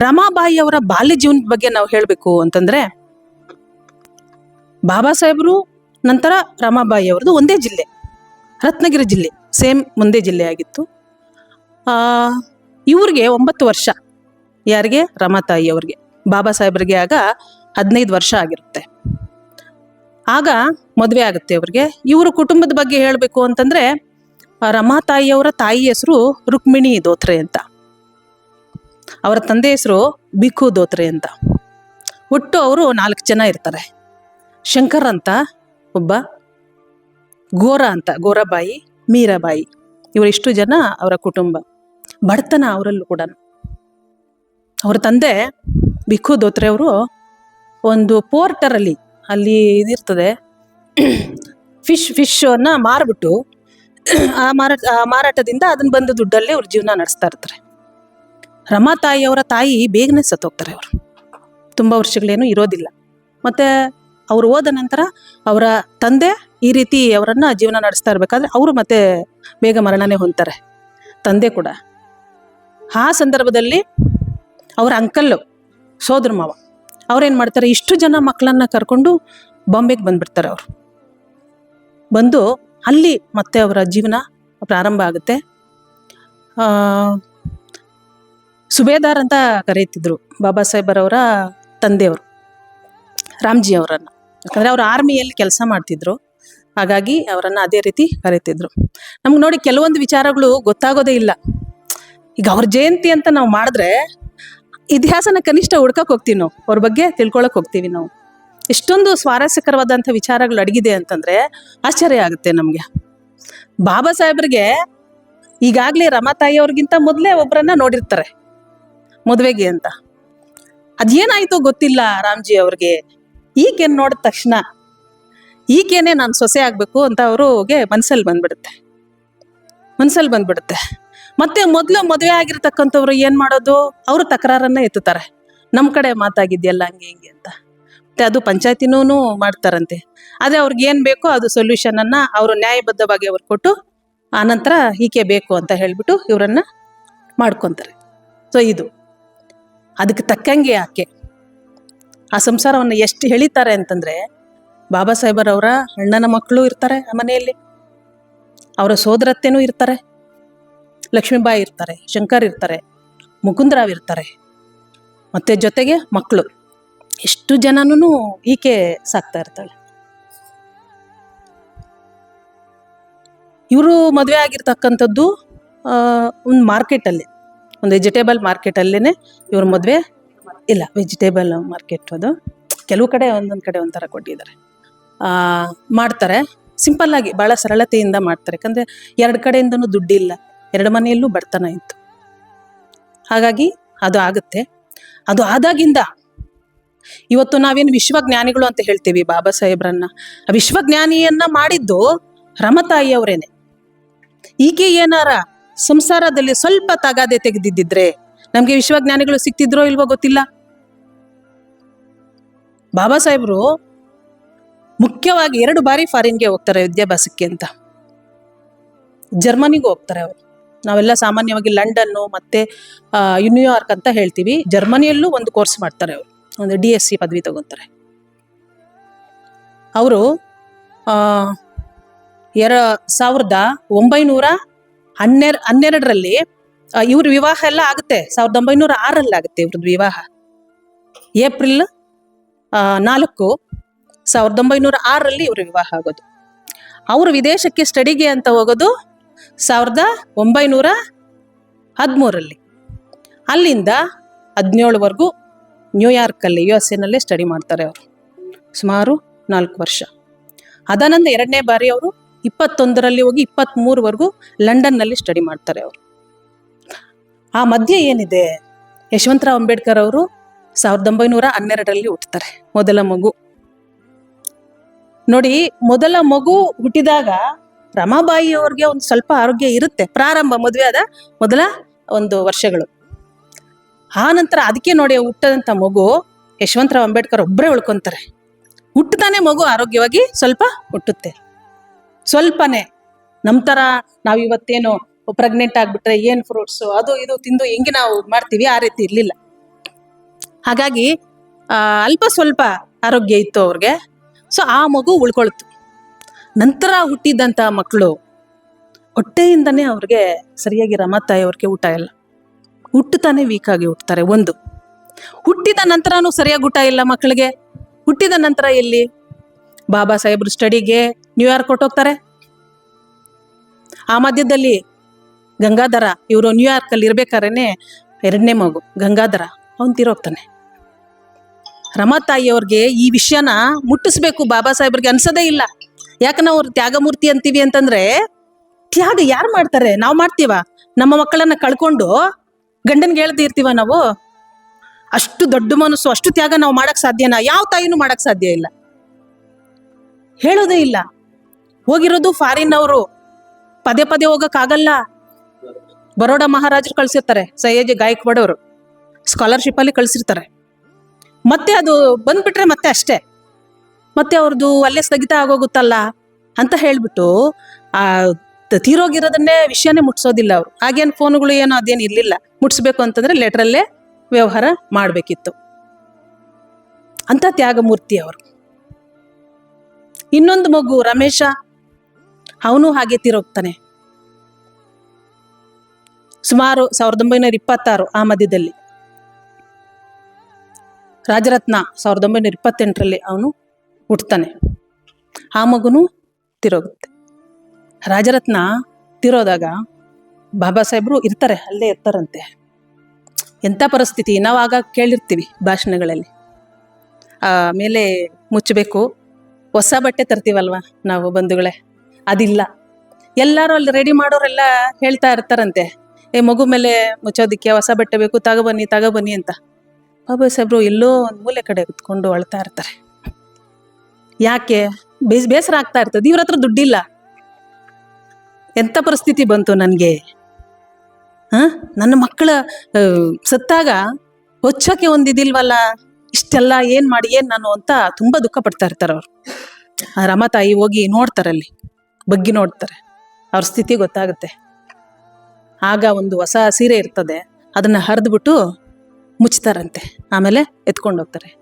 ರಮಾಬಾಯಿ ಅವರ ಬಾಲ್ಯ ಜೀವನದ ಬಗ್ಗೆ ನಾವು ಹೇಳಬೇಕು ಅಂತಂದ್ರೆ, ಬಾಬಾ ಸಾಹೇಬರು ನಂತರ ರಮಾಬಾಯಿ ಅವ್ರದ್ದು ಒಂದೇ ಜಿಲ್ಲೆ, ರತ್ನಗಿರಿ ಜಿಲ್ಲೆ ಸೇಮ್ ಒಂದೇ ಜಿಲ್ಲೆ ಆಗಿತ್ತು. ಇವ್ರಿಗೆ ಒಂಬತ್ತು ವರ್ಷ, ಯಾರಿಗೆ? ರಮಾತಾಯಿ ಅವ್ರಿಗೆ. ಬಾಬಾ ಸಾಹೇಬ್ರಿಗೆ ಆಗ ಹದಿನೈದು ವರ್ಷ ಆಗಿರುತ್ತೆ. ಆಗ ಮದುವೆ ಆಗುತ್ತೆ ಅವ್ರಿಗೆ. ಇವ್ರ ಕುಟುಂಬದ ಬಗ್ಗೆ ಹೇಳಬೇಕು ಅಂತಂದ್ರೆ ರಮಾತಾಯಿಯವರ ತಾಯಿ ಹೆಸರು ರುಕ್ಮಿಣಿ ದೋತ್ರೆ ಅಂತ. ಅವರ ತಂದೆ ಹೆಸರು ಬಿಕ್ಕು ದೋತ್ರೆ ಅಂತ. ಒಟ್ಟು ಅವರು ನಾಲ್ಕು ಜನ ಇರ್ತಾರೆ. ಶಂಕರ್ ಅಂತ ಒಬ್ಬ ಗೋರ ಅಂತ ಗೋರಬಾಯಿ ಮೀರಾಬಾಯಿ. ಇವರಿಷ್ಟು ಜನ ಅವರ ಕುಟುಂಬ. ಬಡತನ ಅವರಲ್ಲೂ ಕೂಡ. ಅವರ ತಂದೆ ಬಿಕ್ಕು ದೋತ್ರೆ ಅವರು ಒಂದು ಪೋರ್ಟರಲ್ಲಿ ಅಲ್ಲಿ ಇದಿರ್ತದೆ. ಫಿಶ್ ಫಿಶನ್ನು ಮಾರಿಬಿಟ್ಟು ಆ ಮಾರಾಟ ಆ ಮಾರಾಟದಿಂದ ಅದನ್ನ ಬಂದ ದುಡ್ಡಲ್ಲಿ ಅವ್ರ ಜೀವನ ನಡೆಸ್ತಾ ಇರ್ತಾರೆ. ರಮಾ ತಾಯಿ ಅವರ ತಾಯಿ ಬೇಗನೆ ಸತ್ತೋಗ್ತಾರೆ ಅವರು. ತುಂಬ ವರ್ಷಗಳೇನು ಇರೋದಿಲ್ಲ. ಮತ್ತೆ ಅವರು ಹೋದ ನಂತರ ಅವರ ತಂದೆ ಈ ರೀತಿ ಅವರನ್ನು ಜೀವನ ನಡೆಸ್ತಾ ಇರ್ಬೇಕಾದ್ರೆ ಅವರು ಮತ್ತೆ ಬೇಗ ಮರಣನೇ ಹೊಂತಾರೆ ತಂದೆ ಕೂಡ. ಆ ಸಂದರ್ಭದಲ್ಲಿ ಅವರ ಅಂಕಲ್ಲು ಸೋದರ ಮಾವ, ಅವ್ರೇನು ಮಾಡ್ತಾರೆ? ಇಷ್ಟು ಜನ ಮಕ್ಕಳನ್ನು ಕರ್ಕೊಂಡು ಬಾಂಬೆಗೆ ಬಂದುಬಿಡ್ತಾರೆ ಅವರು. ಬಂದು ಅಲ್ಲಿ ಮತ್ತೆ ಅವರ ಜೀವನ ಪ್ರಾರಂಭ ಆಗುತ್ತೆ. ಸುಬೇದಾರ್ ಅಂತ ಕರೀತಿದ್ರು ಬಾಬಾ ಸಾಹೇಬರವರ ತಂದೆಯವರು, ರಾಮ್ಜಿ ಅವರನ್ನ. ಯಾಕಂದರೆ ಅವರು ಆರ್ಮಿಯಲ್ಲಿ ಕೆಲಸ ಮಾಡ್ತಿದ್ರು. ಹಾಗಾಗಿ ಅವರನ್ನ ಅದೇ ರೀತಿ ಕರೀತಿದ್ರು ನಮ್ಗೆ ನೋಡಿ ಕೆಲವೊಂದು ವಿಚಾರಗಳು ಗೊತ್ತಾಗೋದೇ ಇಲ್ಲ. ಈಗ ಅವ್ರ ಜಯಂತಿ ಅಂತ ನಾವು ಮಾಡಿದ್ರೆ ಇತಿಹಾಸನ ಕನಿಷ್ಠ ಹುಡ್ಕಕ್ಕೆ ಹೋಗ್ತೀವಿ ನಾವು. ಅವ್ರ ಬಗ್ಗೆ ತಿಳ್ಕೊಳಕ್ ಹೋಗ್ತೀವಿ ನಾವು. ಎಷ್ಟೊಂದು ಸ್ವಾರಸ್ಯಕರವಾದಂಥ ವಿಚಾರಗಳು ಅಡಗಿದೆ ಅಂತಂದ್ರೆ ಆಶ್ಚರ್ಯ ಆಗುತ್ತೆ ನಮಗೆ. ಬಾಬಾ ಸಾಹೇಬ್ರಿಗೆ ಈಗಾಗಲೇ ರಮಾತಾಯಿ ಅವ್ರಿಗಿಂತ ಮೊದಲೇ ಒಬ್ಬರನ್ನ ನೋಡಿರ್ತಾರೆ. ಮದುವೆಗೆ ಅಂತ. ಅದೇನಾಯ್ತು ಗೊತ್ತಿಲ್ಲ ರಾಮ್ಜಿ ಅವ್ರಿಗೆ. ಈಗೇನು ನೋಡಿದ ತಕ್ಷಣ ಈಗೇನೆ ನಾನು ಸೊಸೆ ಆಗಬೇಕು ಅಂತ ಅವ್ರಿಗೆ ಮನ್ಸಲ್ಲಿ ಬಂದ್ಬಿಡುತ್ತೆ. ಮನ್ಸಲ್ಲಿ ಬಂದ್ಬಿಡುತ್ತೆ. ಮತ್ತೆ ಮೊದಲು ಮದುವೆ ಆಗಿರ್ತಕ್ಕಂಥವ್ರು ಏನು ಮಾಡೋದು? ಅವರು ತಕರಾರನ್ನ ಎತ್ತುತ್ತಾರೆ. ನಮ್ಮ ಕಡೆ ಮಾತಾಗಿದ್ಯಲ್ಲ ಹಂಗೆ ಹಿಂಗೆ ಅಂತ. ಮತ್ತೆ ಅದು ಪಂಚಾಯತಿನೂ ಮಾಡ್ತಾರಂತೆ. ಆದ್ರೆ ಅವ್ರಿಗೆ ಏನು ಬೇಕೋ ಅದು ಸೊಲ್ಯೂಷನ್ ಅನ್ನ ಅವರು ನ್ಯಾಯಬದ್ಧವಾಗಿ ಅವ್ರು ಕೊಟ್ಟು ಆನಂತರ ಈಕೆ ಬೇಕು ಅಂತ ಹೇಳ್ಬಿಟ್ಟು ಇವರನ್ನು ಮಾಡ್ಕೊಂತಾರೆ. ಸೊ ಇದು. ಅದಕ್ಕೆ ತಕ್ಕಂಗೆ ಆಕೆ ಆ ಸಂಸಾರವನ್ನು ಎಷ್ಟು ಹೇಳಿತಾರೆ ಅಂತಂದ್ರೆ, ಬಾಬಾ ಸಾಹೇಬರವರ ಅಣ್ಣನ ಮಕ್ಕಳು ಇರ್ತಾರೆ ಆ ಮನೆಯಲ್ಲಿ. ಅವರ ಸೋದರತ್ತೆನೂ ಇರ್ತಾರೆ. ಲಕ್ಷ್ಮೀಬಾಯಿ ಇರ್ತಾರೆ, ಶಂಕರ್ ಇರ್ತಾರೆ, ಮುಕುಂದರಾವ್ ಇರ್ತಾರೆ. ಮತ್ತೆ ಜೊತೆಗೆ ಮಕ್ಕಳು ಎಷ್ಟು ಜನನೂ ಈಕೆ ಸಾಕ್ತಾ ಇರ್ತಾಳೆ. ಇವರು ಮದುವೆ ಆಗಿರ್ತಕ್ಕಂಥದ್ದು ಒಂದು ಮಾರ್ಕೆಟಲ್ಲಿ ಒಂದು ವೆಜಿಟೇಬಲ್ ಮಾರ್ಕೆಟಲ್ಲೇ ಇವ್ರ ಮದುವೆ ಇಲ್ಲ ವೆಜಿಟೇಬಲ್ ಮಾರ್ಕೆಟ್ ಅದು. ಕೆಲವು ಕಡೆ ಒಂದೊಂದು ಕಡೆ ಒಂಥರ ಕೊಟ್ಟಿದ್ದಾರೆ. ಮಾಡ್ತಾರೆ. ಸಿಂಪಲ್ ಆಗಿ ಭಾಳ ಸರಳತೆಯಿಂದ ಮಾಡ್ತಾರೆ. ಯಾಕಂದರೆ ಎರಡು ಕಡೆಯಿಂದನೂ ದುಡ್ಡಿಲ್ಲ. ಎರಡು ಮನೆಯಲ್ಲೂ ಬಡತನ ಇತ್ತು. ಹಾಗಾಗಿ ಅದು ಆಗುತ್ತೆ. ಅದು ಆದಾಗಿಂದ ಇವತ್ತು ನಾವೇನು ವಿಶ್ವಜ್ಞಾನಿಗಳು ಅಂತ ಹೇಳ್ತೀವಿ ಬಾಬಾ ಸಾಹೇಬ್ರನ್ನ. ವಿಶ್ವಜ್ಞಾನಿಯನ್ನ ಮಾಡಿದ್ದು ರಮತಾಯಿ ಅವರೇನೆ. ಈಕೆ ಏನಾರ ಸಂಸಾರದಲ್ಲಿ ಸ್ವಲ್ಪ ತಗಾದೆ ತೆಗೆದಿದ್ದಿದ್ರೆ ನಮಗೆ ವಿಶ್ವಜ್ಞಾನಿಗಳು ಸಿಕ್ತಿದ್ರೋ ಇಲ್ವೋ ಗೊತ್ತಿಲ್ಲ. ಬಾಬಾ ಸಾಹೇಬ್ರು ಮುಖ್ಯವಾಗಿ ಎರಡು ಬಾರಿ ಫಾರಿನ್ಗೆ ಹೋಗ್ತಾರೆ ವಿದ್ಯಾಭ್ಯಾಸಕ್ಕೆ ಅಂತ. ಜರ್ಮನಿಗೂ ಹೋಗ್ತಾರೆ ಅವರು. ನಾವೆಲ್ಲ ಸಾಮಾನ್ಯವಾಗಿ ಲಂಡನ್ನು ಮತ್ತೆ ನ್ಯೂಯಾರ್ಕ್ ಅಂತ ಹೇಳ್ತೀವಿ. ಜರ್ಮನಿಯಲ್ಲೂ ಒಂದು ಕೋರ್ಸ್ ಮಾಡ್ತಾರೆ ಅವರು. ಒಂದು ಡಿ ಎಸ್ ಸಿ ಪದವಿ ತಗೊತಾರೆ. ಅವರು ಎರ ಸಾವಿರದ ಒಂಬೈನೂರ ಹನ್ನೆರ ಹನ್ನೆರಡರಲ್ಲಿ ಇವ್ರ ವಿವಾಹ ಎಲ್ಲ ಆಗುತ್ತೆ. ಸಾವಿರದ ಒಂಬೈನೂರ ಆರಲ್ಲಿ ಆಗುತ್ತೆ ಇವ್ರದ್ದು ವಿವಾಹ. ಏಪ್ರಿಲ್ ನಾಲ್ಕು, ಸಾವಿರದ ಒಂಬೈನೂರ ಆರರಲ್ಲಿ ಇವ್ರ ವಿವಾಹ ಆಗೋದು. ಅವರು ವಿದೇಶಕ್ಕೆ ಸ್ಟಡಿಗೆ ಅಂತ ಹೋಗೋದು ಸಾವಿರದ ಒಂಬೈನೂರ ಹದಿಮೂರಲ್ಲಿ ಅಲ್ಲಿಂದ ಹದಿನೇಳುವರೆಗೂ ನ್ಯೂಯಾರ್ಕಲ್ಲಿ ಯು ಎಸ್ ಎನಲ್ಲೇ ಸ್ಟಡಿ ಮಾಡ್ತಾರೆ ಅವರು. ಸುಮಾರು ನಾಲ್ಕು ವರ್ಷ. ಅದಾನಂದ ಎರಡನೇ ಬಾರಿ ಅವರು ಇಪ್ಪತ್ತೊಂದರಲ್ಲಿ ಹೋಗಿ ಇಪ್ಪತ್ತ್ಮೂರವರೆಗೂ ಲಂಡನ್ನಲ್ಲಿ ಸ್ಟಡಿ ಮಾಡ್ತಾರೆ ಅವರು. ಆ ಮಧ್ಯೆ ಏನಿದೆ? ಯಶವಂತರಾವ್ ಅಂಬೇಡ್ಕರ್ ಅವರು ಸಾವಿರದ ಒಂಬೈನೂರ ಹನ್ನೆರಡರಲ್ಲಿ ಹುಟ್ಟುತ್ತಾರೆ ಮೊದಲ ಮಗು. ನೋಡಿ, ಮೊದಲ ಮಗು ಹುಟ್ಟಿದಾಗ ರಮಾಬಾಯಿ ಅವ್ರಿಗೆ ಒಂದು ಸ್ವಲ್ಪ ಆರೋಗ್ಯ ಇರುತ್ತೆ, ಪ್ರಾರಂಭ, ಮದುವೆ ಆದ ಮೊದಲ ಒಂದು ವರ್ಷಗಳು. ಆ ನಂತರ ಅದಕ್ಕೆ ನೋಡಿ ಹುಟ್ಟದಂತ ಮಗು ಯಶವಂತರಾವ್ ಅಂಬೇಡ್ಕರ್ ಒಬ್ಬರೇ ಉಳ್ಕೊಂತಾರೆ. ಹುಟ್ಟತಾನೆ ಮಗು ಆರೋಗ್ಯವಾಗಿ ಸ್ವಲ್ಪ ಹುಟ್ಟುತ್ತೆ. ಸ್ವಲ್ಪನೇ. ನಮ್ಮ ಥರ ನಾವು ಇವತ್ತೇನು ಪ್ರೆಗ್ನೆಂಟ್ ಆಗ್ಬಿಟ್ರೆ ಏನು ಫ್ರೂಟ್ಸು ಅದು ಇದು ತಿಂದು ಹೆಂಗೆ ನಾವು ಮಾಡ್ತೀವಿ ಆ ರೀತಿ ಇರಲಿಲ್ಲ. ಹಾಗಾಗಿ ಅಲ್ಪ ಸ್ವಲ್ಪ ಆರೋಗ್ಯ ಇತ್ತು ಅವ್ರಿಗೆ. ಸೊ ಆ ಮಗು ಉಳ್ಕೊಳ್ತು. ನಂತರ ಹುಟ್ಟಿದಂಥ ಮಕ್ಕಳು ಹೊಟ್ಟೆಯಿಂದನೇ ಅವ್ರಿಗೆ ಸರಿಯಾಗಿ ರಮತಾಯಿ ಅವ್ರಿಗೆ ಊಟ ಇಲ್ಲ. ಹುಟ್ಟುತ್ತಾನೆ ವೀಕಾಗಿ ಹುಟ್ಟುತ್ತಾರೆ ಒಂದು. ಹುಟ್ಟಿದ ನಂತರನೂ ಸರಿಯಾಗಿ ಊಟ ಇಲ್ಲ ಮಕ್ಕಳಿಗೆ ಹುಟ್ಟಿದ ನಂತರ ಎಲ್ಲಿ? ಬಾಬಾ ಸಾಹೇಬ್ರು ಸ್ಟಡಿಗೆ ನ್ಯೂಯಾರ್ಕ್ ಕೊಟ್ಟೋಗ್ತಾರೆ ಆ ಮಧ್ಯದಲ್ಲಿ ಗಂಗಾಧರ ಇವರು ನ್ಯೂಯಾರ್ಕಲ್ಲಿ ಇರ್ಬೇಕಾರೇನೆ ಎರಡನೇ ಮಗು ಗಂಗಾಧರ, ಅವನ್ ತೀರೋಗ್ತಾನೆ ರಮಾತಾಯಿಯವ್ರಿಗೆ ಈ ವಿಷಯನ ಮುಟ್ಟಿಸ್ಬೇಕು ಬಾಬಾ ಸಾಹೇಬ್ರಿಗೆ ಅನ್ಸೋದೇ ಇಲ್ಲ. ಯಾಕೆ ನಾವು ತ್ಯಾಗಮೂರ್ತಿ ಅಂತೀವಿ ಅಂತಂದ್ರೆ, ತ್ಯಾಗ ಯಾರು ಮಾಡ್ತಾರೆ? ನಾವು ಮಾಡ್ತೀವ? ನಮ್ಮ ಮಕ್ಕಳನ್ನ ಕಳ್ಕೊಂಡು ಗಂಡನ್ಗೆ ಹೇಳದೇ ಇರ್ತೀವ ನಾವು? ಅಷ್ಟು ದೊಡ್ಡ ಮನಸ್ಸು, ಅಷ್ಟು ತ್ಯಾಗ ನಾವು ಮಾಡಕ್ ಸಾಧ್ಯನಾ? ಯಾವ ತಾಯಿನೂ ಮಾಡಕ್ ಸಾಧ್ಯ ಇಲ್ಲ. ಹೇಳೋದೇ ಇಲ್ಲ. ಹೋಗಿರೋದು ಫಾರಿನ್ ಅವರು. ಪದೇ ಪದೇ ಹೋಗಕ್ಕಾಗಲ್ಲ ಬರೋಡ ಮಹಾರಾಜರು ಕಳ್ಸಿರ್ತಾರೆ ಸೈಯಜಿ ಗಾಯಕ್ವಾಡ್ ಅವರು. ಸ್ಕಾಲರ್ಶಿಪ್ ಅಲ್ಲಿ ಕಳ್ಸಿರ್ತಾರೆ. ಮತ್ತೆ ಅದು ಬಂದ್ಬಿಟ್ರೆ ಮತ್ತೆ ಅಷ್ಟೇ. ಮತ್ತೆ ಅವ್ರದ್ದು ಅಲ್ಲೇ ಸ್ಥಗಿತ ಆಗೋಗುತ್ತಲ್ಲ ಅಂತ ಹೇಳ್ಬಿಟ್ಟು, ಆ ತೀರೋಗಿರೋದನ್ನೇ ವಿಷಯನೇ ಮುಟ್ಸೋದಿಲ್ಲ ಅವರು. ಹಾಗೇನು ಫೋನ್ಗಳು ಏನೋ ಅದೇನು ಇರ್ಲಿಲ್ಲ. ಮುಟ್ಸ್ಬೇಕು ಅಂತಂದ್ರೆ ಲೆಟ್ರಲ್ಲೇ ವ್ಯವಹಾರ ಮಾಡಬೇಕಿತ್ತು. ಅಂತ ತ್ಯಾಗಮೂರ್ತಿ ಅವರು. ಇನ್ನೊಂದು ಮಗು ರಮೇಶ, ಅವನು ಹಾಗೆ ತೀರೋಗ್ತಾನೆ. ಸುಮಾರು ಸಾವಿರದ ಒಂಬೈನೂರ ಇಪ್ಪತ್ತಾರು ಆ ಮಧ್ಯದಲ್ಲಿ. ರಾಜರತ್ನ ಸಾವಿರದ ಒಂಬೈನೂರ ಇಪ್ಪತ್ತೆಂಟರಲ್ಲಿ ಅವನು ಹುಟ್ತಾನೆ. ಆ ಮಗುನು ತಿರೋಗುತ್ತೆ. ರಾಜರತ್ನ ತಿರೋದಾಗ ಬಾಬಾ ಸಾಹೇಬ್ರು ಇರ್ತಾರೆ, ಅಲ್ಲೇ ಇರ್ತಾರಂತೆ. ಎಂಥ ಪರಿಸ್ಥಿತಿ? ನಾವು ಆಗ ಕೇಳಿರ್ತೀವಿ ಭಾಷಣಗಳಲ್ಲಿ. ಆಮೇಲೆ ಮೇಲೆ ಮುಚ್ಚಬೇಕು ಹೊಸ ಬಟ್ಟೆ ತರ್ತೀವಲ್ವ ನಾವು ಬಂಧುಗಳೇ? ಅದಿಲ್ಲ. ಎಲ್ಲರೂ ಅಲ್ಲಿ ರೆಡಿ ಮಾಡೋರೆಲ್ಲ ಹೇಳ್ತಾ ಇರ್ತಾರಂತೆ. ಏ, ಮಗು ಮೇಲೆ ಮುಚ್ಚೋದಿಕ್ಕೆ ಹೊಸ ಬಟ್ಟೆ ಬೇಕು ತಗೋಬನ್ನಿ ತಗೋಬನ್ನಿ ಅಂತ. ಬಾಬಾ ಸಾಹೇಬ್ರು ಎಲ್ಲೋ ಒಂದು ಮೂಲೆ ಕಡೆ ಕುತ್ಕೊಂಡು ಅಳ್ತಾ ಇರ್ತಾರೆ. ಯಾಕೆ? ಬೇಸ್, ಬೇಸರ ಆಗ್ತಾ ಇರ್ತದೆ. ಇವ್ರ ಹತ್ರ ದುಡ್ಡಿಲ್ಲ. ಎಂಥ ಪರಿಸ್ಥಿತಿ ಬಂತು ನನಗೆ? ಹ? ನನ್ನ ಮಕ್ಕಳ ಸತ್ತಾಗ ಹೊಚ್ಚೋಕೆ ಒಂದಿದಿಲ್ವಲ್ಲ ಇಷ್ಟೆಲ್ಲ ಏನು ಮಾಡಿ, ಏನು ನಾನು ಅಂತ ತುಂಬಾ ದುಃಖ ಪಡ್ತಾ ಇರ್ತಾರೆ ಅವ್ರು. ರಮಾತಾಯಿ ಹೋಗಿ ನೋಡ್ತಾರೆ ಅಲ್ಲಿ, ಬಗ್ಗಿ ನೋಡ್ತಾರೆ. ಅವ್ರ ಸ್ಥಿತಿ ಗೊತ್ತಾಗುತ್ತೆ. ಆಗ ಒಂದು ಹೊಸ ಸೀರೆ ಇರ್ತದೆ, ಅದನ್ನ ಹರಿದ್ಬಿಟ್ಟು ಮುಚ್ತಾರಂತೆ. ಆಮೇಲೆ ಎತ್ಕೊಂಡು ಹೋಗ್ತಾರೆ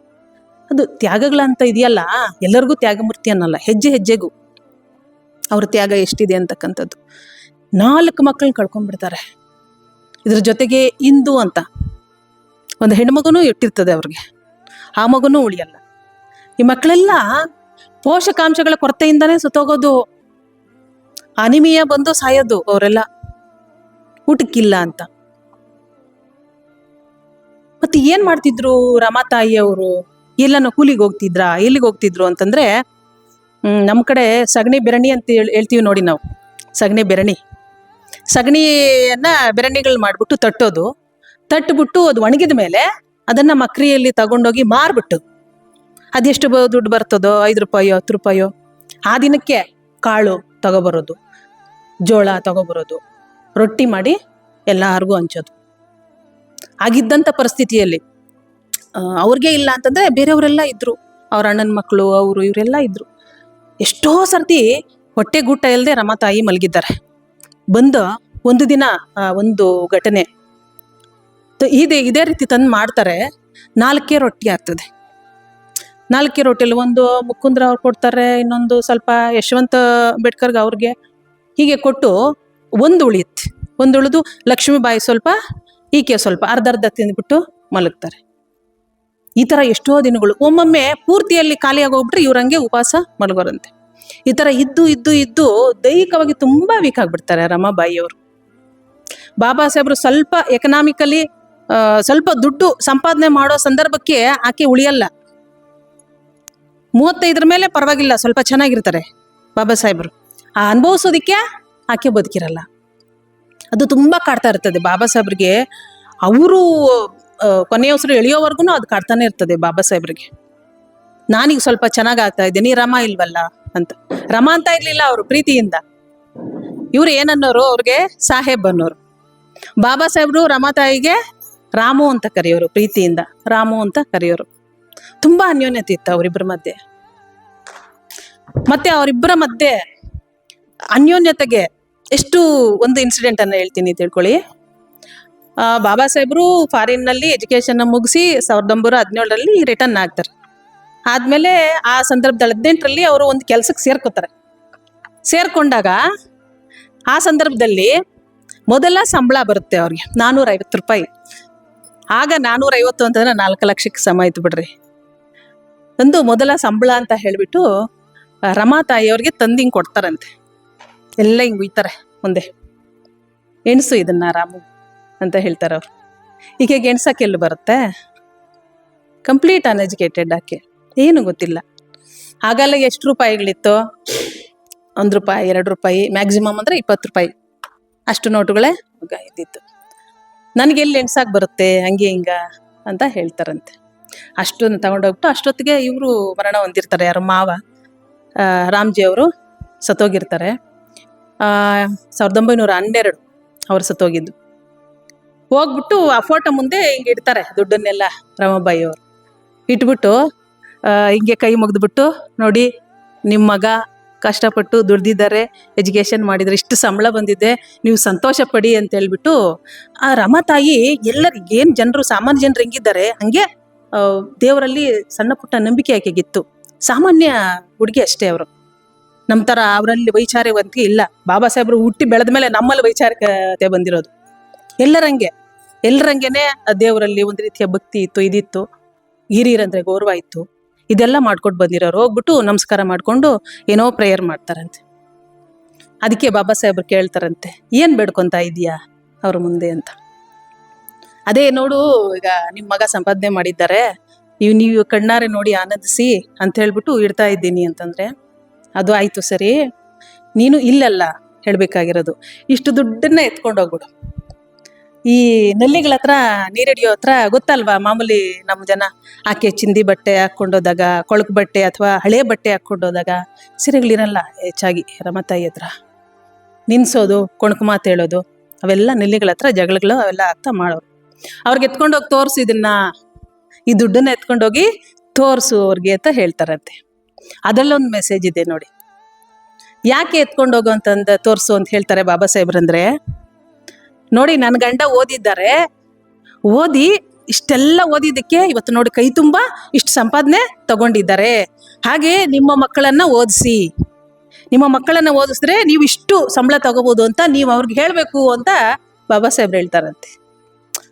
ಅದು ತ್ಯಾಗಗಳಂತ ಇದೆಯಲ್ಲ, ಎಲ್ಲರಿಗೂ ತ್ಯಾಗಮೂರ್ತಿ ಅನ್ನಲ್ಲ, ಹೆಜ್ಜೆ ಹೆಜ್ಜೆಗೂ. ಅವ್ರ ತ್ಯಾಗ ಎಷ್ಟಿದೆ ಅಂತಕ್ಕಂಥದ್ದು. ನಾಲ್ಕು ಮಕ್ಕಳನ್ನ ಕಳ್ಕೊಂಡ್ಬಿಡ್ತಾರೆ. ಇದ್ರ ಜೊತೆಗೆ ಇಂದು ಅಂತ. ಒಂದು ಹೆಣ್ಮಗನೂ ಇಟ್ಟಿರ್ತದೆ ಅವ್ರಿಗೆ. ಆ ಮಗುನೂ ಉಳಿಯಲ್ಲ. ಈ ಮಕ್ಕಳೆಲ್ಲ ಪೋಷಕಾಂಶಗಳ ಕೊರತೆಯಿಂದನೇ ಸುತ್ತೋಗೋದು ಅನಿಮಿಯ ಬಂದು ಸಾಯೋದು ಅವರೆಲ್ಲ. ಊಟಕ್ಕಿಲ್ಲ ಅಂತ. ಮತ್ತೆ ಏನ್ ಮಾಡ್ತಿದ್ರು ರಮಾತಾಯಿ ಅವರು? ಎಲ್ಲನ ಕೂಲಿಗೆ ಹೋಗ್ತಿದ್ರಾ? ಎಲ್ಲಿಗೆ ಹೋಗ್ತಿದ್ರು ಅಂತಂದ್ರೆ ಹ್ಮ್, ನಮ್ ಕಡೆ ಸಗಣಿ ಬೆರಣಿ ಅಂತ ಹೇಳ್- ಹೇಳ್ತೀವಿ ನೋಡಿ ನಾವು. ಸಗಣಿ ಬೆರಣಿ. ಸಗಣಿಯನ್ನ ಬೆರಣಿಗಳು ಮಾಡ್ಬಿಟ್ಟು ತಟ್ಟೋದು. ತಟ್ಬಿಟ್ಟು ಅದು ಒಣಗಿದ ಮೇಲೆ ಅದನ್ನ ಮಕ್ರಿಯಲ್ಲಿ ತಗೊಂಡೋಗಿ ಮಾರ್ಬಿಟ್ಟು ಅದೆಷ್ಟು ದುಡ್ಡು ಬರ್ತದೋ? ಐದು ರೂಪಾಯೋ, ಹತ್ತು ರೂಪಾಯೋ? ಆ ದಿನಕ್ಕೆ ಕಾಳು ತಗೊಬರೋದು, ಜೋಳ ತಗೊಬರೋದು, ರೊಟ್ಟಿ ಮಾಡಿ ಎಲ್ಲರಿಗೂ ಹಂಚೋದು. ಆಗಿದ್ದಂಥ ಪರಿಸ್ಥಿತಿಯಲ್ಲಿ ಅವ್ರಿಗೆ ಇಲ್ಲ ಅಂತಂದ್ರೆ ಬೇರೆಯವರೆಲ್ಲ ಇದ್ದರು ಅವ್ರ ಅಣ್ಣನ ಮಕ್ಕಳು ಅವರು, ಇವರೆಲ್ಲ ಇದ್ದರು ಎಷ್ಟೋ ಸರ್ತಿ ಹೊಟ್ಟೆ ಗುಟ್ಟ ಇಲ್ಲದೆ ರಮಾತಾಯಿ ಮಲಗಿದ್ದಾರೆ. ಬಂದು ಒಂದು ದಿನ ಒಂದು ಘಟನೆ. ಇದೇ ಇದೇ ರೀತಿ ತಂದು ಮಾಡ್ತಾರೆ, ನಾಲ್ಕೇ ರೊಟ್ಟಿ ಆಗ್ತದೆ. ನಾಲ್ಕೇ ರೊಟ್ಟಿಯಲ್ಲಿ ಒಂದು ಮುಕುಂದ್ರ ಅವ್ರು ಕೊಡ್ತಾರೆ, ಇನ್ನೊಂದು ಸ್ವಲ್ಪ ಯಶವಂತ ಅಂಬೇಡ್ಕರ್ಗೆ ಅವ್ರಿಗೆ. ಹೀಗೆ ಕೊಟ್ಟು ಒಂದು ಉಳಿಯುತ್ತೆ. ಒಂದು ಉಳಿದು ಲಕ್ಷ್ಮೀಬಾಯಿ ಸ್ವಲ್ಪ, ಈಕೆ ಸ್ವಲ್ಪ ಅರ್ಧ ಅರ್ಧ ತಿಂದ್ಬಿಟ್ಟು ಮಲಗ್ತಾರೆ. ಈ ತರ ಎಷ್ಟೋ ದಿನಗಳು. ಒಮ್ಮೊಮ್ಮೆ ಪೂರ್ತಿಯಲ್ಲಿ ಖಾಲಿಯಾಗೋಗ್ಬಿಟ್ರೆ ಇವರಂಗೆ ಉಪವಾಸ ಮಲಗೋರಂತೆ. ಈ ತರ ಇದ್ದು ಇದ್ದು ಇದ್ದು ದೈಹಿಕವಾಗಿ ತುಂಬಾ ವೀಕ್ ಆಗಿಬಿಡ್ತಾರೆ ರಮಾಬಾಯಿಯವರು ಬಾಬಾ ಸಾಹೇಬ್ರು ಸ್ವಲ್ಪ ಎಕನಾಮಿಕಲಿ ಸ್ವಲ್ಪ ದುಡ್ಡು ಸಂಪಾದನೆ ಮಾಡೋ ಸಂದರ್ಭಕ್ಕೆ ಆಕೆ ಉಳಿಯಲ್ಲ. ಮೂವತ್ತೈದರ ಮೇಲೆ ಪರವಾಗಿಲ್ಲ, ಸ್ವಲ್ಪ ಚೆನ್ನಾಗಿರ್ತಾರೆ ಬಾಬಾ ಸಾಹೇಬ್ರು. ಆ ಅನುಭವಿಸೋದಕ್ಕೆ ಆಕೆ ಬದುಕಿರಲ್ಲ. ಅದು ತುಂಬ ಕಾಡ್ತಾ ಇರ್ತದೆ. ಬಾಬಾ ಸಾಹೇಬ್ರಿಗೆ ಅವರು ಕೊನೆಯ ಉಸಿರು ಎಳೆಯೋವರೆಗೂ ಅದು ಕಾಡ್ತಾನೆ ಇರ್ತದೆ ಬಾಬಾ ಸಾಹೇಬ್ರಿಗೆ. ನಾನೀಗ ಸ್ವಲ್ಪ ಚೆನ್ನಾಗ್ ಆಗ್ತಾ ಇದ್ದೀನಿ ರಮ ಇಲ್ವಲ್ಲ ಅಂತ. ರಮ ಅಂತ ಇರ್ಲಿಲ್ಲ ಅವರು ಪ್ರೀತಿಯಿಂದ. ಇವ್ರು ಏನನ್ನೋರು, ಅವ್ರಿಗೆ ಸಾಹೇಬ್ ಅನ್ನೋರು. ಬಾಬಾ ಸಾಹೇಬ್ರು ರಮಾ ತಾಯಿಗೆ ರಾಮು ಅಂತ ಕರೆಯೋರು ಪ್ರೀತಿಯಿಂದ, ರಾಮು ಅಂತ ಕರೆಯೋರು. ತುಂಬಾ ಅನ್ಯೋನ್ಯತೆ ಇತ್ತು ಅವರಿಬ್ಬರ ಮಧ್ಯೆ. ಮತ್ತೆ ಅವರಿಬ್ಬರ ಮಧ್ಯೆ ಅನ್ಯೋನ್ಯತೆಗೆ ಎಷ್ಟು ಒಂದು ಇನ್ಸಿಡೆಂಟ್ ಅನ್ನ ಹೇಳ್ತೀನಿ ತಿಳ್ಕೊಳ್ಳಿ. ಆ, ಬಾಬಾ ಸಾಹೇಬರು ಫಾರಿನ್ನಲ್ಲಿ ಎಜುಕೇಶನ್ ಮುಗಿಸಿ ಸಾವಿರದ ಒಂಬೈನೂರ ಹದಿನೇಳರಲ್ಲಿ ರಿಟರ್ನ್ ಆಗ್ತಾರೆ. ಆದ್ಮೇಲೆ ಆ ಸಂದರ್ಭದಲ್ಲಿ ಹದಿನೆಂಟರಲ್ಲಿ ಅವರು ಒಂದು ಕೆಲಸಕ್ಕೆ ಸೇರ್ಕೋತಾರೆ. ಸೇರ್ಕೊಂಡಾಗ ಆ ಸಂದರ್ಭದಲ್ಲಿ ಮೊದಲ ಸಂಬಳ ಬರುತ್ತೆ ಅವ್ರಿಗೆ ನಾನ್ನೂರ ರೂಪಾಯಿ. ಆಗ ನಾನ್ನೂರ ಐವತ್ತು ಅಂತಂದ್ರೆ ನಾಲ್ಕು ಲಕ್ಷಕ್ಕೆ ಸಮ ಆಯ್ತು ಬಿಡ್ರಿ. ಒಂದು ಮೊದಲ ಸಂಬಳ ಅಂತ ಹೇಳಿಬಿಟ್ಟು ರಮಾ ತಾಯಿಯವ್ರಿಗೆ ತಂದು ಹಿಂಗೆ ಕೊಡ್ತಾರಂತೆ. ಎಲ್ಲ ಹಿಂಗೆ ಉಯ್ತಾರೆ ಮುಂದೆ. ಎಣಸು ಇದನ್ನ ರಾಮು ಅಂತ ಹೇಳ್ತಾರೆ ಅವ್ರು ಈಗ ಗೆಣಸಕ್ಕೆ ಎಲ್ಲಿ ಬರುತ್ತೆ? ಕಂಪ್ಲೀಟ್ ಅನ್ಎಜುಕೇಟೆಡ್ ಆಕೆ. ಏನು ಗೊತ್ತಿಲ್ಲ. ಆಗಲ್ಲ ಎಷ್ಟು ರೂಪಾಯಿಗಳಿತ್ತು? ಒಂದು ರೂಪಾಯಿ, ಎರಡು ರೂಪಾಯಿ ಮ್ಯಾಕ್ಸಿಮಮ್ ಅಂದರೆ ಇಪ್ಪತ್ತು ರೂಪಾಯಿ. ಅಷ್ಟು ನೋಟುಗಳೇ ಇದ್ದಿತ್ತು ನನಗೆ ಎಲ್ಲಿ ಬರುತ್ತೆ? ಹಂಗೆ ಹಿಂಗ ಅಂತ ಹೇಳ್ತಾರಂತೆ. ಅಷ್ಟನ್ನು ತಗೊಂಡೋಗ್ಬಿಟ್ಟು ಅಷ್ಟೊತ್ತಿಗೆ ಇವರು ಮರಣ ಹೊಂದಿರ್ತಾರೆ, ಯಾರು ಮಾವ ರಾಮ್ಜಿ ಅವರು ಸತ್ತೋಗಿರ್ತಾರೆ. ಸಾವಿರದ ಒಂಬೈನೂರ ಹನ್ನೆರಡು ಅವ್ರು ಸತ್ತೋಗಿದ್ದು. ಹೋಗ್ಬಿಟ್ಟು ಆ ಫೋಟೋ ಮುಂದೆ ಹಿಂಗೆ ಇಡ್ತಾರೆ ದುಡ್ಡನ್ನೆಲ್ಲ ರಮಾಬಾಯಿ ಅವರು. ಇಟ್ಬಿಟ್ಟು ಹಿಂಗೆ ಕೈ ಮುಗಿದ್ಬಿಟ್ಟು ನೋಡಿ ನಿಮ್ಮ ಮಗ ಕಷ್ಟಪಟ್ಟು ದುಡ್ದಿದ್ದಾರೆ ಎಜುಕೇಷನ್ ಮಾಡಿದರೆ ಇಷ್ಟು ಸಂಬಳ ಬಂದಿದೆ, ನೀವು ಸಂತೋಷ ಪಡಿ ಅಂತ ಹೇಳ್ಬಿಟ್ಟು ಆ ರಮಾತಾಯಿ ಏನು ಜನರು, ಸಾಮಾನ್ಯ ಜನರು ಹೆಂಗಿದ್ದಾರೆ, ಹಂಗೆ ದೇವರಲ್ಲಿ ಸಣ್ಣ ಪುಟ್ಟ ನಂಬಿಕೆ ಆಕೆಗಿತ್ತು ಸಾಮಾನ್ಯ ಹುಡುಗಿ ಅಷ್ಟೇ ಅವರು. ನಮ್ಮ ಥರ ಅವರಲ್ಲಿ ವೈಚಾರಿಕವಂತಿಕೆ ಇಲ್ಲ. ಬಾಬಾ ಸಾಹೇಬ್ರು ಹುಟ್ಟಿ ಬೆಳೆದ ಮೇಲೆ ನಮ್ಮಲ್ಲಿ ವೈಚಾರಿಕತೆ ಬಂದಿರೋದು. ಎಲ್ಲರಂಗೆ, ಎಲ್ಲರಂಗೆನೆ ದೇವರಲ್ಲಿ ಒಂದು ರೀತಿಯ ಭಕ್ತಿ ಇತ್ತು, ಇದಿತ್ತು. ಹಿರಿಯರಂದ್ರೆ ಗೌರವ ಇತ್ತು. ಇದೆಲ್ಲ ಮಾಡ್ಕೊಂಡು ಬಂದಿರೋರು. ಹೋಗ್ಬಿಟ್ಟು ನಮಸ್ಕಾರ ಮಾಡಿಕೊಂಡು ಏನೋ ಪ್ರೇಯರ್ ಮಾಡ್ತಾರಂತೆ. ಅದಕ್ಕೆ ಬಾಬಾ ಸಾಹೇಬ್ರು ಕೇಳ್ತಾರಂತೆ, ಏನು ಬೇಡ್ಕೊತಾ ಇದೀಯಾ? ಅವ್ರ ಮುಂದೆ ಅಂತ. ಅದೇ ನೋಡು, ಈಗ ನಿಮ್ಮ ಮಗ ಸಂಪಾದನೆ ಮಾಡಿದ್ದಾರೆ. ನೀವು ನೀವು ಕಣ್ಣಾರೆ ನೋಡಿ ಆನಂದಿಸಿ ಅಂತ ಹೇಳ್ಬಿಟ್ಟು ಇಡ್ತಾ ಇದ್ದೀನಿ ಅಂತಂದ್ರೆ, ಅದು ಆಯ್ತು ಸರಿ. ನೀನು ಇಲ್ಲಲ್ಲ ಹೇಳ್ಬೇಕಾಗಿರೋದು. ಇಷ್ಟು ದುಡ್ಡನ್ನ ಎತ್ಕೊಂಡು ಹೋಗ್ಬಿಡು. ಈ ನಲ್ಲಿಗಳ ಹತ್ರ, ನೀರಿಡಿಯೋ ಹತ್ರ ಗೊತ್ತಲ್ವಾ ಮಾಮೂಲಿ ನಮ್ಮ ಜನ? ಆಕೆ ಚಿಂದಿ ಬಟ್ಟೆ ಹಾಕೊಂಡೋದಾಗ ಕೊಳಕು ಬಟ್ಟೆ ಅಥವಾ ಹಳೆ ಬಟ್ಟೆ ಹಾಕ್ಕೊಂಡೋದಾಗ ಸೀರೆಗಳಿರಲ್ಲ ಹೆಚ್ಚಾಗಿ ರಮತಾಯಿ ಹತ್ರ. ನಿನ್ಸೋದು, ಕೊಣಕು ಮಾತು ಹೇಳೋದು, ಅವೆಲ್ಲ ನಲ್ಲಿಗಳ ಹತ್ರ ಜಗಳಗಳು ಅವೆಲ್ಲ ಆಗ್ತಾ ಮಾಡೋರು. ಅವ್ರಿಗೆ ಎತ್ಕೊಂಡೋಗಿ ತೋರಿಸು ಇದನ್ನ. ಈ ದುಡ್ಡನ್ನ ಎತ್ಕೊಂಡೋಗಿ ತೋರಿಸು ಅವ್ರಿಗೆ ಅಂತ ಹೇಳ್ತಾರಂತೆ. ಅದರಲ್ಲೊಂದು ಮೆಸೇಜ್ ಇದೆ ನೋಡಿ. ಯಾಕೆ ಎತ್ಕೊಂಡೋಗು ಅಂತಂದ ತೋರಿಸು ಅಂತ ಹೇಳ್ತಾರೆ ಬಾಬಾ ಸಾಹೇಬ್ರಂದ್ರೆ. ನೋಡಿ ನನ್ನ ಗಂಡ ಓದಿದ್ದಾರೆ. ಓದಿ ಇಷ್ಟೆಲ್ಲ ಓದಿದ್ದಕ್ಕೆ ಇವತ್ತು ನೋಡಿ ಕೈ ತುಂಬ ಇಷ್ಟು ಸಂಪಾದನೆ ತಗೊಂಡಿದ್ದಾರೆ. ಹಾಗೆ ನಿಮ್ಮ ಮಕ್ಕಳನ್ನ ಓದಿಸಿ. ನಿಮ್ಮ ಮಕ್ಕಳನ್ನ ಓದಿಸಿದ್ರೆ ನೀವು ಇಷ್ಟು ಸಂಬಳ ತಗೋಬಹುದು ಅಂತ ನೀವು ಅವ್ರಿಗೆ ಹೇಳಬೇಕು ಅಂತ ಬಾಬಾ ಸಾಹೇಬ್ರು ಹೇಳ್ತಾರಂತೆ.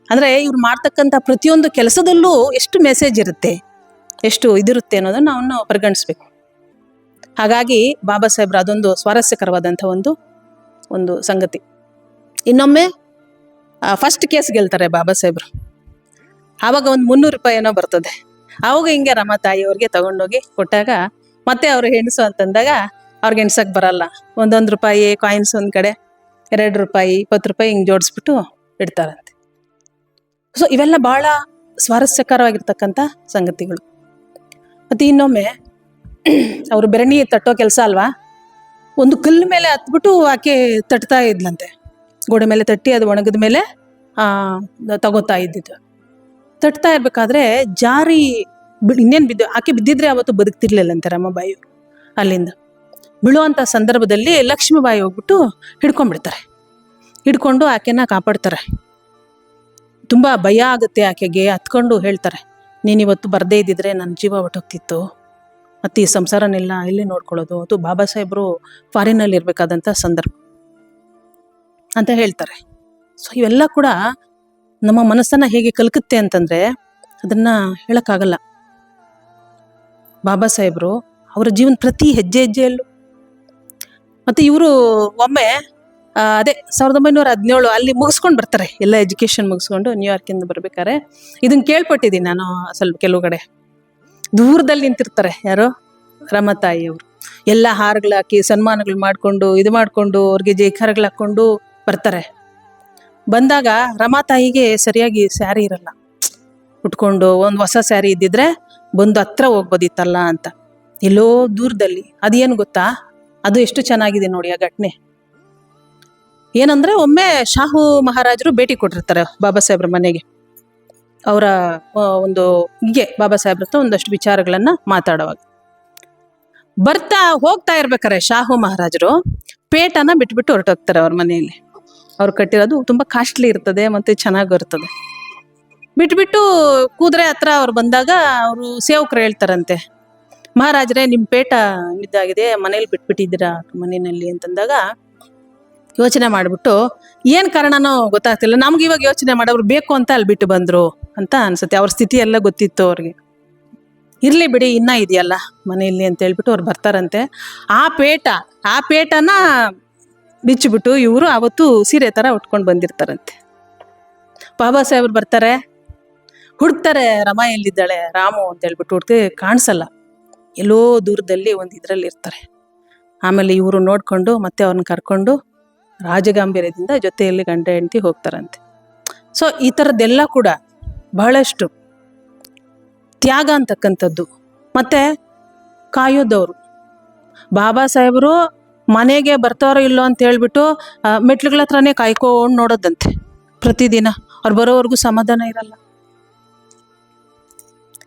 ಅಂದ್ರೆ ಇವ್ರು ಮಾಡ್ತಕ್ಕಂಥ ಪ್ರತಿಯೊಂದು ಕೆಲಸದಲ್ಲೂ ಎಷ್ಟು ಮೆಸೇಜ್ ಇರುತ್ತೆ, ಎಷ್ಟು ಇದಿರುತ್ತೆ ಅನ್ನೋದನ್ನ ಅವನ್ನ ಪರಿಗಣಿಸ್ಬೇಕು. ಹಾಗಾಗಿ ಬಾಬಾ ಸಾಹೇಬ್ರ ಅದೊಂದು ಸ್ವಾರಸ್ಯಕರವಾದಂಥ ಒಂದು ಒಂದು ಸಂಗತಿ. ಇನ್ನೊಮ್ಮೆ ಫಸ್ಟ್ ಕೇಸ್ ಗೆಲ್ತಾರೆ ಬಾಬಾ ಸಾಹೇಬ್ರು. ಆವಾಗ ಒಂದು ಮುನ್ನೂರು ರೂಪಾಯಿ ಏನೋ ಬರ್ತದೆ. ಆವಾಗ ಹಿಂಗೆ ರಮ ತಾಯಿಯವ್ರಿಗೆ ತಗೊಂಡೋಗಿ ಕೊಟ್ಟಾಗ ಮತ್ತೆ ಅವ್ರು ಹೆಣಸು ಅಂತಂದಾಗ ಅವ್ರಿಗೆ ಎಣ್ಸಕ್ ಬರಲ್ಲ. ಒಂದೊಂದು ರೂಪಾಯಿ ಕಾಯಿನ್ಸ್ ಒಂದು ಕಡೆ, ಎರಡು ರೂಪಾಯಿ, ಇಪ್ಪತ್ತು ರೂಪಾಯಿ ಹಿಂಗೆ ಜೋಡಿಸ್ಬಿಟ್ಟು ಇಡ್ತಾರಂತೆ. ಸೊ ಇವೆಲ್ಲ ಬಹಳ ಸ್ವಾರಸ್ಯಕರವಾಗಿರ್ತಕ್ಕಂಥ ಸಂಗತಿಗಳು. ಮತ್ತೆ ಇನ್ನೊಮ್ಮೆ, ಅವರು ಬೆರಣಿ ತಟ್ಟೋ ಕೆಲಸ ಅಲ್ವಾ? ಒಂದು ಕಲ್ಲು ಮೇಲೆ ಹತ್ಬಿಟ್ಟು ಆಕೆ ತಟ್ತಾ ಇದ್ಲಂತೆ. ಗೋಡೆ ಮೇಲೆ ತಟ್ಟಿ ಅದು ಒಣಗಿದ ಮೇಲೆ ತಗೋತಾ ಇದ್ದಿದ್ದು. ತಟ್ತಾ ಇರಬೇಕಾದ್ರೆ ಜಾರಿ ಇನ್ನೇನ್ ಬಿದ್ದು, ಆಕೆ ಬಿದ್ದಿದ್ರೆ ಅವತ್ತು ಬದುಕ್ತಿರ್ಲಿಲ್ಲಂತೆ ರಮಾಬಾಯಿ ಅಲ್ಲಿಂದ. ಬೀಳುವಂಥ ಸಂದರ್ಭದಲ್ಲಿ ಲಕ್ಷ್ಮೀಬಾಯಿ ಹೋಗ್ಬಿಟ್ಟು ಹಿಡ್ಕೊಂಡ್ಬಿಡ್ತಾರೆ. ಹಿಡ್ಕೊಂಡು ಆಕೆನ ಕಾಪಾಡ್ತಾರೆ. ತುಂಬ ಭಯ ಆಗುತ್ತೆ ಆಕೆಗೆ ಹತ್ಕೊಂಡು ಹೇಳ್ತಾರೆ ನೀನಿವತ್ತು ಬರದೇ ಇದ್ದಿದ್ರೆ ನನ್ನ ಜೀವ ಹೊಟ್ಟೋಗ್ತಿತ್ತು ಮತ್ತು ಈ ಸಂಸಾರನೆಲ್ಲ ಇಲ್ಲಿ ನೋಡ್ಕೊಳ್ಳೋದು? ಅದು ಬಾಬಾ ಸಾಹೇಬರು ಫಾರಿನಲ್ಲಿ ಇರಬೇಕಾದಂಥ ಸಂದರ್ಭ ಅಂತ ಹೇಳ್ತಾರೆ. ಸೊ ಇವೆಲ್ಲ ಕೂಡ ನಮ್ಮ ಮನಸ್ಸನ್ನ ಹೇಗೆ ಕಲ್ಕುತ್ತೆ ಅಂತಂದ್ರೆ, ಅದನ್ನ ಹೇಳೋಕ್ಕಾಗಲ್ಲ. ಬಾಬಾ ಸಾಹೇಬರು ಅವರ ಜೀವನ ಪ್ರತಿ ಹೆಜ್ಜೆ ಹೆಜ್ಜೆಯಲ್ಲೂ. ಮತ್ತೆ ಇವರು ಒಮ್ಮೆ ಅದೇ ಸಾವಿರದ ಒಂಬೈನೂರ ಹದಿನೇಳು ಅಲ್ಲಿ ಮುಗಿಸ್ಕೊಂಡು ಬರ್ತಾರೆ. ಎಲ್ಲ ಎಜುಕೇಶನ್ ಮುಗಿಸ್ಕೊಂಡು ನ್ಯೂಯಾರ್ಕಿಂದ ಬರ್ಬೇಕಾರೆ ಇದನ್ನ ಕೇಳ್ಪಟ್ಟಿದ್ದೀನಿ ನಾನು ಸ್ವಲ್ಪ ಕೆಲವು ಕಡೆ ದೂರದಲ್ಲಿ ನಿಂತಿರ್ತಾರೆ ಯಾರು ರಮತಾಯಿ ಅವರು. ಎಲ್ಲ ಹಾರಗಳು ಹಾಕಿ, ಸನ್ಮಾನಗಳು ಮಾಡಿಕೊಂಡು, ಇದು ಮಾಡಿಕೊಂಡು, ಅವ್ರಿಗೆ ಜೈಕಾರಗಳು ಹಾಕ್ಕೊಂಡು ಬರ್ತಾರೆ. ಬಂದಾಗ ರಮಾತಾಯಿಗೆ ಸರಿಯಾಗಿ ಸ್ಯಾರಿ ಇರಲ್ಲ. ಉಟ್ಕೊಂಡು ಒಂದು ಹೊಸ ಸ್ಯಾರಿ ಇದ್ದಿದ್ರೆ ಬಂದು ಹತ್ರ ಹೋಗ್ಬೋದಿತ್ತಲ್ಲ ಅಂತ. ಎಲ್ಲೋ ದೂರದಲ್ಲಿ. ಅದೇನು ಗೊತ್ತಾ? ಅದು ಎಷ್ಟು ಚೆನ್ನಾಗಿದೆ ನೋಡಿ ಆ ಘಟನೆ. ಏನಂದ್ರೆ ಒಮ್ಮೆ ಶಾಹು ಮಹಾರಾಜರು ಭೇಟಿ ಕೊಟ್ಟಿರ್ತಾರೆ ಬಾಬಾ ಸಾಹೇಬ್ರ ಮನೆಗೆ. ಅವರ ಒಂದು ಹೀಗೆ ಬಾಬಾ ಸಾಹೇಬ್ರ ಒಂದಷ್ಟು ವಿಚಾರಗಳನ್ನ ಮಾತಾಡುವಾಗ. ಬರ್ತಾ ಹೋಗ್ತಾ ಇರ್ಬೇಕಾರೆ ಶಾಹು ಮಹಾರಾಜರು, ಪೇಟನ ಬಿಟ್ಬಿಟ್ಟು ಹೊರಟೋಗ್ತಾರೆ ಅವ್ರ ಮನೆಯಲ್ಲಿ. ಅವ್ರು ಕಟ್ಟಿರೋದು ತುಂಬಾ ಕಾಸ್ಟ್ಲಿ ಇರ್ತದೆ ಮತ್ತೆ ಚೆನ್ನಾಗಿ ಇರ್ತದೆ. ಬಿಟ್ಬಿಟ್ಟು ಕೂದ್ರೆ ಹತ್ರ ಅವ್ರು ಬಂದಾಗ ಅವರು ಸೇವಕರು ಹೇಳ್ತಾರಂತೆ, ಮಹಾರಾಜರೇ ನಿಮ್ಮ ಪೇಟ ಇದಾಗಿದೆ, ಮನೇಲಿ ಬಿಟ್ಬಿಟ್ಟಿದ್ದೀರಾ ಮನೆಯಲ್ಲಿ? ಅಂತಂದಾಗ ಯೋಚನೆ ಮಾಡಿಬಿಟ್ಟು, ಏನು ಕಾರಣನೋ ಗೊತ್ತಾಗ್ತಿಲ್ಲ. ನಮ್ಗೆ ಇವಾಗ ಯೋಚನೆ ಮಾಡೋರು ಬೇಕು ಅಂತ ಅಲ್ಲಿ ಬಿಟ್ಟು ಬಂದರು ಅಂತ ಅನ್ಸುತ್ತೆ. ಅವ್ರ ಸ್ಥಿತಿ ಎಲ್ಲ ಗೊತ್ತಿತ್ತು ಅವ್ರಿಗೆ. ಇರ್ಲಿ ಬಿಡಿ, ಇನ್ನ ಇದೆಯಲ್ಲ ಮನೆಯಲ್ಲಿ ಅಂತ ಹೇಳ್ಬಿಟ್ಟು ಅವ್ರು ಬರ್ತಾರಂತೆ. ಆ ಪೇಟ, ಆ ಪೇಟನ ಬಿಚ್ಚಿಬಿಟ್ಟು ಇವರು ಅವತ್ತು ಸೀರೆ ಥರ ಉಟ್ಕೊಂಡು ಬಂದಿರ್ತಾರಂತೆ. ಬಾಬಾ ಸಾಹೇಬ್ರು ಬರ್ತಾರೆ. ಹುಡ್ತಾರೆ, ರಮ ಎಲ್ಲಿದ್ದಾಳೆ, ರಾಮು ಅಂತ ಹೇಳ್ಬಿಟ್ಟು ಹುಡ್ಕಿ ಕಾಣಿಸಲ್ಲ. ಎಲ್ಲೋ ದೂರದಲ್ಲಿ ಒಂದು ಇದರಲ್ಲಿ ಇರ್ತಾರೆ. ಆಮೇಲೆ ಇವರು ನೋಡ್ಕೊಂಡು ಮತ್ತೆ ಅವ್ರನ್ನ ಕರ್ಕೊಂಡು ರಾಜಗಾಂಭೀರ್ಯದಿಂದ ಜೊತೆಯಲ್ಲಿ ಗಂಡ ಹೆಂಡತಿ ಹೋಗ್ತಾರಂತೆ. ಸೊ ಈ ಥರದ್ದೆಲ್ಲ ಕೂಡ ಬಹಳಷ್ಟು ತ್ಯಾಗ ಅಂತಕ್ಕಂಥದ್ದು. ಮತ್ತೆ ಕಾಯೋದವರು. ಬಾಬಾ ಸಾಹೇಬರು ಮನೆಗೆ ಬರ್ತಾರೋ ಇಲ್ಲೋ ಅಂತ ಹೇಳ್ಬಿಟ್ಟು ಮೆಟ್ಲುಗಳ ಹತ್ರನೇ ಕಾಯ್ಕೊಂಡು ನೋಡೋದಂತೆ ಪ್ರತಿದಿನ. ಅವ್ರು ಬರೋವರೆಗೂ ಸಮಾಧಾನ ಇರಲ್ಲ.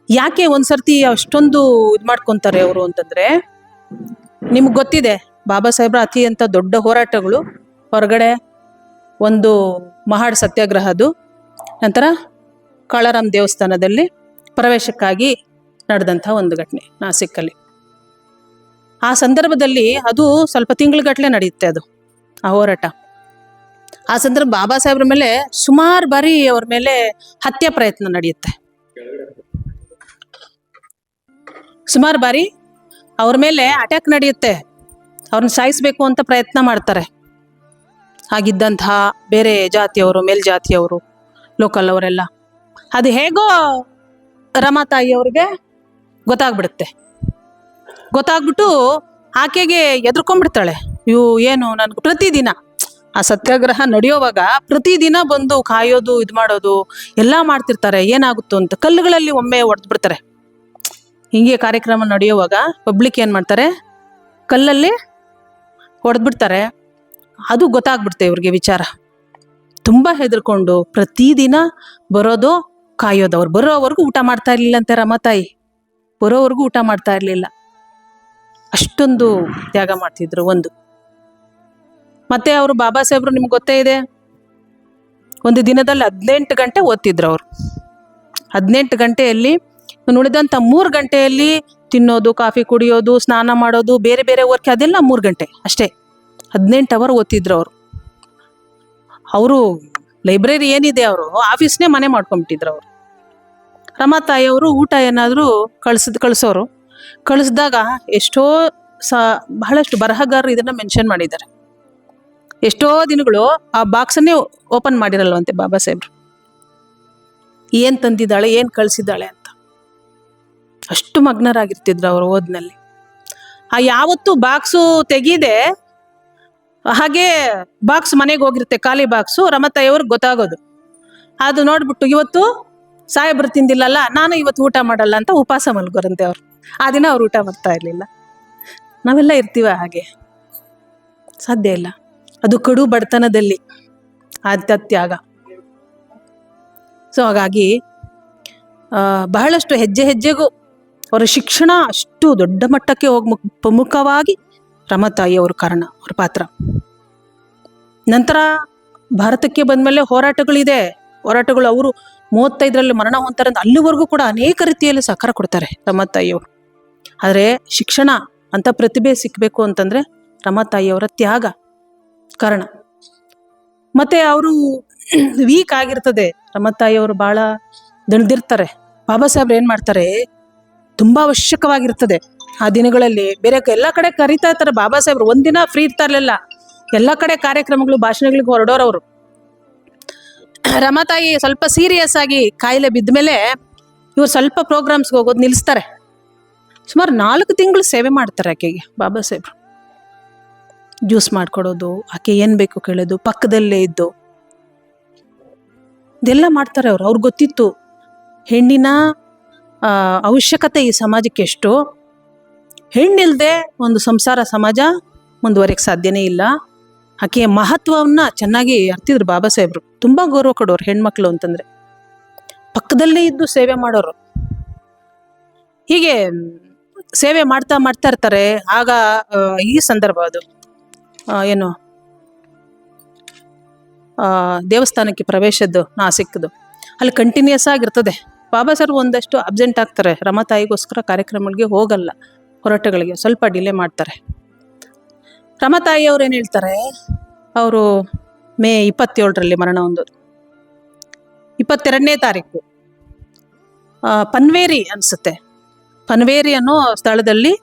ಯಾಕೆ ಒಂದ್ಸರ್ತಿ ಅಷ್ಟೊಂದು ಇದು ಮಾಡ್ಕೊಂತಾರೆ ಅವರು ಅಂತಂದ್ರೆ, ನಿಮ್ಗೆ ಗೊತ್ತಿದೆ, ಬಾಬಾ ಸಾಹೇಬ್ರ ಅತಿ ಅಂತ ದೊಡ್ಡ ಹೋರಾಟಗಳು ಹೊರಗಡೆ ಒಂದು ಮಹಾಡ್ ಸತ್ಯಾಗ್ರಹದು ನಂತರ ಕಾಳಾರಾಮ್ ದೇವಸ್ಥಾನದಲ್ಲಿ ಪ್ರವೇಶಕ್ಕಾಗಿ ನಡೆದಂಥ ಒಂದು ಘಟನೆ ನಾಸಿಕ್ಕಲ್ಲಿ. ಆ ಸಂದರ್ಭದಲ್ಲಿ ಅದು ಸ್ವಲ್ಪ ತಿಂಗಳುಗಟ್ಟಲೆ ನಡೆಯುತ್ತೆ ಅದು, ಆ ಹೋರಾಟ. ಆ ಸಂದರ್ಭ ಬಾಬಾ ಸಾಹೇಬ್ರ ಮೇಲೆ ಸುಮಾರು ಬಾರಿ ಅವ್ರ ಮೇಲೆ ಹತ್ಯೆ ಪ್ರಯತ್ನ ನಡೆಯುತ್ತೆ. ಸುಮಾರು ಬಾರಿ ಅವ್ರ ಮೇಲೆ ಅಟ್ಯಾಕ್ ನಡೆಯುತ್ತೆ. ಅವ್ರನ್ನ ಸಾಯಿಸ್ಬೇಕು ಅಂತ ಪ್ರಯತ್ನ ಮಾಡ್ತಾರೆ. ಆಗಿದ್ದಂತಹ ಬೇರೆ ಜಾತಿಯವರು ಮೇಲ್ಜಾತಿಯವರು ಲೋಕಲ್ ಅವರೆಲ್ಲ. ಅದು ಹೇಗೋ ರಮಾತಾಯಿ ಅವ್ರಿಗೆ ಗೊತ್ತಾಗ್ಬಿಡುತ್ತೆ. ಗೊತ್ತಾಗ್ಬಿಟ್ಟು ಆಕೆಗೆ ಎದ್ರುಕೊಂಡ್ಬಿಡ್ತಾಳೆ. ಇವು ಏನು ನನ್ಗೆ ಪ್ರತಿದಿನ ಆ ಸತ್ಯಾಗ್ರಹ ನಡೆಯೋವಾಗ ಪ್ರತಿದಿನ ಬಂದು ಕಾಯೋದು, ಇದು ಮಾಡೋದು, ಎಲ್ಲ ಮಾಡ್ತಿರ್ತಾರೆ. ಏನಾಗುತ್ತೋ ಅಂತ ಕಲ್ಲುಗಳಲ್ಲಿ ಒಮ್ಮೆ ಹೊಡೆದ್ಬಿಡ್ತಾರೆ ಹಿಂಗೆ ಕಾರ್ಯಕ್ರಮ ನಡೆಯುವಾಗ ಪಬ್ಲಿಕ್ ಏನು ಮಾಡ್ತಾರೆ? ಕಲ್ಲಲ್ಲಿ ಹೊಡೆದ್ಬಿಡ್ತಾರೆ ಅದು ಗೊತ್ತಾಗ್ಬಿಡುತ್ತೆ ಇವ್ರಿಗೆ ವಿಚಾರ. ತುಂಬ ಹೆದರ್ಕೊಂಡು ಪ್ರತಿದಿನ ಬರೋದು ಕಾಯೋದು. ಅವ್ರು ಬರೋವರೆಗೂ ಊಟ ಮಾಡ್ತಾ ಇರಲಿಲ್ಲ ಅಂತೆ ರಮತಾಯಿ ಬರೋವರೆಗೂ ಊಟ ಮಾಡ್ತಾ ಇರಲಿಲ್ಲ. ಅಷ್ಟೊಂದು ತ್ಯಾಗ ಮಾಡ್ತಿದ್ರು ಒಂದು. ಮತ್ತೆ ಅವರು ಬಾಬಾ ಸಾಹೇಬ್ರು ನಿಮ್ಗೆ ಗೊತ್ತೇ ಇದೆ? ಒಂದು ದಿನದಲ್ಲಿ ಹದಿನೆಂಟು ಗಂಟೆ ಓದ್ತಿದ್ರು ಅವರು. ಹದಿನೆಂಟು ಗಂಟೆಯಲ್ಲಿ ಉಳಿದಂಥ ಮೂರು ಗಂಟೆಯಲ್ಲಿ ತಿನ್ನೋದು, ಕಾಫಿ ಕುಡಿಯೋದು, ಸ್ನಾನ ಮಾಡೋದು, ಬೇರೆ ಬೇರೆ ವರ್ಕ್ ಅದೆಲ್ಲ ಮೂರು ಗಂಟೆ ಅಷ್ಟೇ. ಹದಿನೆಂಟು ಅವರ್ ಓದ್ತಿದ್ರು ಅವರು. ಅವರು ಲೈಬ್ರರಿ ಏನಿದೆ ಅವರು ಆಫೀಸ್ನೇ ಮನೆ ಮಾಡ್ಕೊಂಬಿಟ್ಟಿದ್ರು ಅವರು. ರಮಾತಾಯಿಯವರು ಊಟ ಏನಾದರೂ ಕಳ್ಸಿದ್, ಕಳಿಸೋರು. ಕಳಿಸಿದಾಗ ಎಷ್ಟೋ ಸ, ಬಹಳಷ್ಟು ಬರಹಗಾರರು ಇದನ್ನು ಮೆನ್ಷನ್ ಮಾಡಿದ್ದಾರೆ. ಎಷ್ಟೋ ದಿನಗಳು ಆ ಬಾಕ್ಸನ್ನೇ ಓಪನ್ ಮಾಡಿರಲ್ವಂತೆ ಬಾಬಾ ಸಾಹೇಬ್ರು. ಏನು ತಂದಿದ್ದಾಳೆ, ಏನು ಕಳಿಸಿದ್ದಾಳೆ ಅಂತ. ಅಷ್ಟು ಮಗ್ನರಾಗಿರ್ತಿದ್ರು ಅವರು ಓದ್ನಲ್ಲಿ. ಆ ಯಾವತ್ತೂ ಬಾಕ್ಸು ತೆಗೀದೆ ಹಾಗೆ ಬಾಕ್ಸ್ ಮನೆಗೆ ಹೋಗಿರುತ್ತೆ, ಖಾಲಿ ಬಾಕ್ಸು ರಮತಾಯಿಯವ್ರಿಗೆ ಗೊತ್ತಾಗೋದು. ಅದು ನೋಡ್ಬಿಟ್ಟು ಇವತ್ತು ಸಾಹೇಬ್ರು ತಿಂದಿಲ್ಲಲ್ಲ, ನಾನು ಇವತ್ತು ಊಟ ಮಾಡಲ್ಲ ಅಂತ ಉಪವಾಸ ಮಲ್ಗೋರಂತೆ ಅವ್ರು. ಆ ದಿನ ಅವ್ರು ಊಟ ಮಾಡ್ತಾ ಇರಲಿಲ್ಲ. ನಾವೆಲ್ಲ ಇರ್ತೀವ ಹಾಗೆ. ಸಾಧ್ಯ ಇಲ್ಲ. ಅದು ಕಡು ಬಡತನದಲ್ಲಿ ತ್ಯಾಗ ಸೊ ಹಾಗಾಗಿ ಬಹಳಷ್ಟು ಹೆಜ್ಜೆ ಹೆಜ್ಜೆಗೂ ಅವರ ಶಿಕ್ಷಣ ಅಷ್ಟು ದೊಡ್ಡ ಮಟ್ಟಕ್ಕೆ ಹೋಗಿ ಮುಖ ಪ್ರಮುಖವಾಗಿ ರಮತಾಯಿ ಅವ್ರ ಕಾರಣ, ಅವ್ರ ಪಾತ್ರ. ನಂತರ ಭಾರತಕ್ಕೆ ಬಂದ್ಮೇಲೆ ಹೋರಾಟಗಳಿದೆ. ಹೋರಾಟಗಳು ಅವರು ಮೂವತ್ತೈದರಲ್ಲಿ ಮರಣ ಹೊಂತಾರೆ ಅಂತ ಅಲ್ಲಿವರೆಗೂ ಕೂಡ ಅನೇಕ ರೀತಿಯಲ್ಲಿ ಸಹಕಾರ ಕೊಡ್ತಾರೆ ರಮತಾಯಿಯವರು ಆದರೆ ಶಿಕ್ಷಣ ಅಂತ ಪ್ರತಿಭೆ ಸಿಕ್ಕಬೇಕು ಅಂತಂದ್ರೆ ರಮತಾಯಿಯವರ ತ್ಯಾಗ ಕಾರಣ. ಮತ್ತೆ ಅವರು ವೀಕ್ ಆಗಿರ್ತದೆ. ರಮತಾಯಿಯವರು ಬಹಳ ದಣಿದಿರ್ತಾರೆ. ಬಾಬಾ ಸಾಹೇಬ್ರು ಏನು ಮಾಡ್ತಾರೆ? ತುಂಬಾ ಅವಶ್ಯಕವಾಗಿರ್ತದೆ. ಆ ದಿನಗಳಲ್ಲಿ ಬೇರೆ ಎಲ್ಲ ಕಡೆ ಕರಿತಾ ಇರ್ತಾರೆ ಬಾಬಾ ಸಾಹೇಬ್ರು. ಒಂದಿನ ಫ್ರೀ ಇರ್ತಾ ಇರ್ಲಿಲ್ಲ ಎಲ್ಲ ಕಡೆ ಕಾರ್ಯಕ್ರಮಗಳು ಭಾಷಣಗಳಿಗೆ ಹೊರಡೋರವ್ರು. ರಮಾತಾಯಿ ಸ್ವಲ್ಪ ಸೀರಿಯಸ್ ಆಗಿ ಕಾಯಿಲೆ ಬಿದ್ದ ಇವ್ರು ಸ್ವಲ್ಪ ಪ್ರೋಗ್ರಾಮ್ಸ್ಗೆ ಹೋಗೋದು ನಿಲ್ಲಿಸ್ತಾರೆ ಸುಮಾರು ನಾಲ್ಕು ತಿಂಗಳು ಸೇವೆ ಮಾಡ್ತಾರೆ ಆಕೆಗೆ, ಬಾಬಾ ಸಾಹೇಬ್ರು. ಜ್ಯೂಸ್ ಮಾಡ್ಕೊಡೋದು, ಆಕೆ ಏನು ಬೇಕು ಕೇಳೋದು, ಪಕ್ಕದಲ್ಲೇ ಇದ್ದು. ಇದೆಲ್ಲ ಮಾಡ್ತಾರೆ ಅವ್ರು. ಅವ್ರಿಗೆ ಗೊತ್ತಿತ್ತು, ಹೆಣ್ಣಿನ ಅವಶ್ಯಕತೆ ಈ ಸಮಾಜಕ್ಕೆ ಎಷ್ಟು. ಹೆಣ್ಣಿಲ್ದೆ ಒಂದು ಸಂಸಾರ ಸಮಾಜ ಮುಂದುವರಿಯಕ್ಕೆ ಸಾಧ್ಯನೇ ಇಲ್ಲ. ಆಕೆಯ ಮಹತ್ವವನ್ನ ಚೆನ್ನಾಗಿ ಅರ್ತಿದ್ರು ಬಾಬಾ ಸಾಹೇಬ್ರು. ತುಂಬಾ ಗೌರವ ಕೊಡೋರು ಹೆಣ್ಮಕ್ಳು ಅಂತಂದ್ರೆ. ಪಕ್ಕದಲ್ಲೇ ಇದ್ದು ಸೇವೆ ಮಾಡೋರು. ಹೀಗೆ ಸೇವೆ ಮಾಡ್ತಾ ಮಾಡ್ತಾ ಇರ್ತಾರೆ. ಆಗ ಈ ಸಂದರ್ಭ ಅದು. ಏನು? ಆ, ದೇವಸ್ಥಾನಕ್ಕೆ ಪ್ರವೇಶದ್ದು ನಾ ಸಿಕ್ಕದು ಅಲ್ಲಿ ಕಂಟಿನ್ಯೂಸ್ ಆಗಿರ್ತದೆ. ಬಾಬಾ ಸರ್ ಒಂದಷ್ಟು ಅಬ್ಸೆಂಟ್ ಆಗ್ತಾರೆ. ರಮತಾಯಿಗೋಸ್ಕರ ಕಾರ್ಯಕ್ರಮಗಳಿಗೆ ಹೋಗಲ್ಲ. ಹೊರಟಗಳಿಗೆ ಸ್ವಲ್ಪ ಡಿಲೇ ಮಾಡ್ತಾರೆ. ರಮಾತಾಯಿ ಅವ್ರು ಏನು ಹೇಳ್ತಾರೆ? ಅವರು ಮೇ ಇಪ್ಪತ್ತೇಳರಲ್ಲಿ ಮರಣ ಹೊಂದೋದು ಇಪ್ಪತ್ತೆರಡನೇ ತಾರೀಕು. ಪನ್ವೇರಿ ಅನಿಸುತ್ತೆ. ಪನ್ವೇರಿ ಅನ್ನೋ ಸ್ಥಳದಲ್ಲಿ